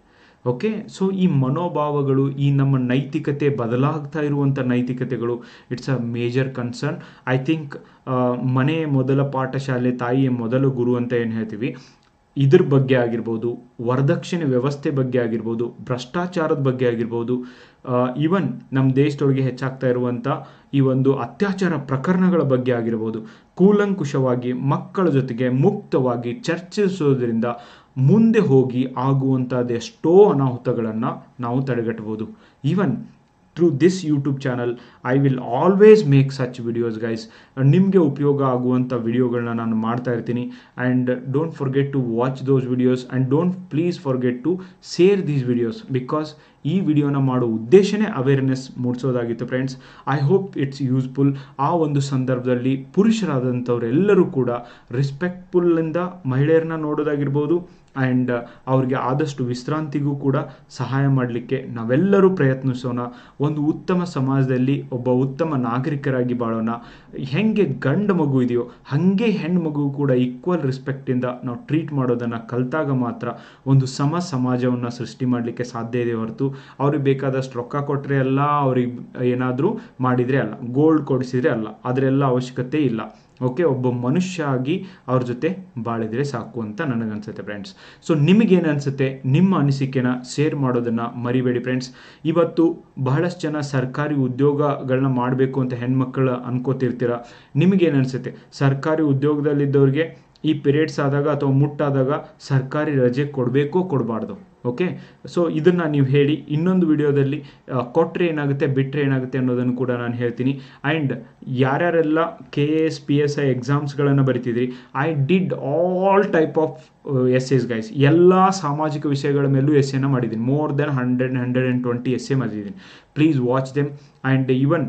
S1: okay so ಈ ಮನೋಭಾವಗಳು, ಈ ನಮ್ಮ ನೈತಿಕತೆ ಬದಲಾಗ್ತಾ ಇರುವಂಥ ನೈತಿಕತೆಗಳು it's a major concern I think ಮನೆ ಮೊದಲ ಪಾಠಶಾಲೆ ತಾಯಿಯ ಮೊದಲ ಗುರು ಅಂತ ಏನು ಹೇಳ್ತೀವಿ? ಇದ್ರ ಬಗ್ಗೆ ಆಗಿರ್ಬೋದು, ವರದಕ್ಷಿಣೆ ವ್ಯವಸ್ಥೆ ಬಗ್ಗೆ ಆಗಿರ್ಬೋದು, ಭ್ರಷ್ಟಾಚಾರದ ಬಗ್ಗೆ ಆಗಿರ್ಬೋದು ಈವನ್ ನಮ್ಮ ದೇಶದೊಳಗೆ ಹೆಚ್ಚಾಗ್ತಾ ಇರುವಂಥ ಈ ಒಂದು ಅತ್ಯಾಚಾರ ಪ್ರಕರಣಗಳ ಬಗ್ಗೆ ಆಗಿರ್ಬೋದು, ಕೂಲಂಕುಷವಾಗಿ, ಮಕ್ಕಳ ಜೊತೆಗೆ ಮುಕ್ತವಾಗಿ ಚರ್ಚಿಸೋದ್ರಿಂದ ಮುಂದೆ ಹೋಗಿ ಆಗುವಂಥದ್ದು ಎಷ್ಟೋ ಅನಾಹುತಗಳನ್ನು ನಾವು ತಡೆಗಟ್ಟಬಹುದು even through this YouTube channel I will always make such videos guys ನಿಮಗೆ ಉಪಯೋಗ ಆಗುವಂಥ ವಿಡಿಯೋಗಳನ್ನ ನಾನು ಮಾಡ್ತಾ ಇರ್ತೀನಿ. And don't forget to watch those videos and don't please forget to share these videos because ಈ ವಿಡಿಯೋನ ಮಾಡೋ ಉದ್ದೇಶನೇ awareness ಮೂಡಿಸೋದಾಗಿತ್ತು friends I hope it's useful ಆ ಒಂದು ಸಂದರ್ಭದಲ್ಲಿ ಪುರುಷರಾದಂಥವರೆಲ್ಲರೂ ಕೂಡ ರೆಸ್ಪೆಕ್ಟ್ಫುಲ್ಲಿಂದ ಮಹಿಳೆಯರನ್ನ ನೋಡೋದಾಗಿರ್ಬೋದು ಆ್ಯಂಡ್ ಅವ್ರಿಗೆ ಆದಷ್ಟು ವಿಶ್ರಾಂತಿಗೂ ಕೂಡ ಸಹಾಯ ಮಾಡಲಿಕ್ಕೆ ನಾವೆಲ್ಲರೂ ಪ್ರಯತ್ನಿಸೋಣ. ಒಂದು ಉತ್ತಮ ಸಮಾಜದಲ್ಲಿ ಒಬ್ಬ ಉತ್ತಮ ನಾಗರಿಕರಾಗಿ ಬಾಳೋಣ. ಹೆಂಗೆ ಗಂಡು ಮಗು ಇದೆಯೋ ಹಾಗೆ ಹೆಣ್ಣು ಮಗು ಕೂಡ ಈಕ್ವಲ್ ರೆಸ್ಪೆಕ್ಟಿಂದ ನಾವು ಟ್ರೀಟ್ ಮಾಡೋದನ್ನು ಕಲಿತಾಗ ಮಾತ್ರ ಒಂದು ಸಮ ಸಮಾಜವನ್ನು ಸೃಷ್ಟಿ ಮಾಡಲಿಕ್ಕೆ ಸಾಧ್ಯ ಇದೆ ಹೊರತು ಅವ್ರಿಗೆ ಬೇಕಾದಷ್ಟು ರೊಕ್ಕ ಕೊಟ್ಟರೆ ಅಲ್ಲ, ಅವ್ರಿಗೆ ಏನಾದರೂ ಮಾಡಿದರೆ ಅಲ್ಲ ಗೋಲ್ಡ್ ಕೊಡಿಸಿದರೆ ಅಲ್ಲ, ಅದರೆಲ್ಲ ಅವಶ್ಯಕತೆ ಇಲ್ಲ. ಓಕೆ ಒಬ್ಬ ಮನುಷ್ಯ ಆಗಿ ಅವ್ರ ಜೊತೆ ಬಾಳಿದರೆ ಸಾಕು ಅಂತ ನನಗನ್ಸುತ್ತೆ ಫ್ರೆಂಡ್ಸ್ ಸೊ ನಿಮಗೇನು ಅನಿಸುತ್ತೆ ನಿಮ್ಮ ಅನಿಸಿಕೆನ ಶೇರ್ ಮಾಡೋದನ್ನು ಮರಿಬೇಡಿ ಫ್ರೆಂಡ್ಸ್ ಇವತ್ತು ಬಹಳಷ್ಟು ಜನ ಸರ್ಕಾರಿ ಉದ್ಯೋಗಗಳನ್ನ ಮಾಡಬೇಕು ಅಂತ ಹೆಣ್ಮಕ್ಳು ಅನ್ಕೋತಿರ್ತೀರ? ನಿಮಗೇನು ಅನಿಸುತ್ತೆ ಸರ್ಕಾರಿ ಉದ್ಯೋಗದಲ್ಲಿದ್ದವ್ರಿಗೆ ಈ ಪಿರಿಯಡ್ಸ್ ಆದಾಗ ಅಥವಾ ಮುಟ್ಟಾದಾಗ ಸರ್ಕಾರಿ ರಜೆ ಕೊಡಬೇಕೋ ಕೊಡಬಾರ್ದು? ಓಕೆ ಸೊ ಇದನ್ನು ನೀವು ಹೇಳಿ ಇನ್ನೊಂದು ವಿಡಿಯೋದಲ್ಲಿ ಕೊಟ್ಟರೆ ಏನಾಗುತ್ತೆ ಬಿಟ್ಟರೆ ಏನಾಗುತ್ತೆ ಅನ್ನೋದನ್ನು ಕೂಡ ನಾನು ಹೇಳ್ತೀನಿ. And ಯಾರ್ಯಾರೆಲ್ಲ K S P S I ಎಕ್ಸಾಮ್ಸ್ಗಳನ್ನು ಬರಿತಿದ್ರಿ I did all type of essays guys ಎಲ್ಲ ಸಾಮಾಜಿಕ ವಿಷಯಗಳ ಮೇಲೂ ಎಸ್ ಎನ ಮಾಡಿದ್ದೀನಿ. More than hundred hundred and twenty essay ಮಾಡಿದ್ದೀನಿ. Please watch them and even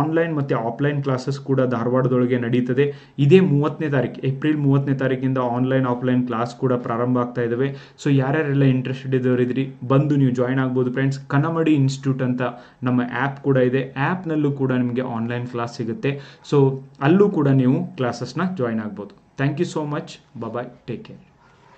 S1: online ಮತ್ತು ಆಫ್ಲೈನ್ ಕ್ಲಾಸಸ್ ಕೂಡ ಧಾರವಾಡದೊಳಗೆ ನಡೀತದೆ. ಇದೇ ಮೂವತ್ತನೇ ತಾರೀಕು ಏಪ್ರಿಲ್ ಮೂವತ್ತನೇ ತಾರೀಕಿಂದ ಆನ್ಲೈನ್ ಆಫ್ಲೈನ್ ಕ್ಲಾಸ್ ಕೂಡ ಪ್ರಾರಂಭ ಆಗ್ತಾ ಇದ್ದಾವೆ ಸೊ ಯಾರ್ಯಾರೆಲ್ಲ ಇಂಟ್ರೆಸ್ಟೆಡ್ ಇದ್ದವರಿದ್ರಿ, ಬಂದು ನೀವು ಜಾಯ್ನ್ ಆಗ್ಬೋದು ಫ್ರೆಂಡ್ಸ್ ಕನ್ನಮಡಿ ಇನ್ಸ್ಟಿಟ್ಯೂಟ್ ಅಂತ ನಮ್ಮ ಆ್ಯಪ್ ಕೂಡ ಇದೆ. ಆ್ಯಪ್ನಲ್ಲೂ ಕೂಡ ನಿಮಗೆ ಆನ್ಲೈನ್ ಕ್ಲಾಸ್ ಸಿಗುತ್ತೆ. ಸೊ ಅಲ್ಲೂ ಕೂಡ ನೀವು ಕ್ಲಾಸಸ್ನ ಜಾಯ್ನ್ ಆಗ್ಬೋದು. Thank you so much bye take care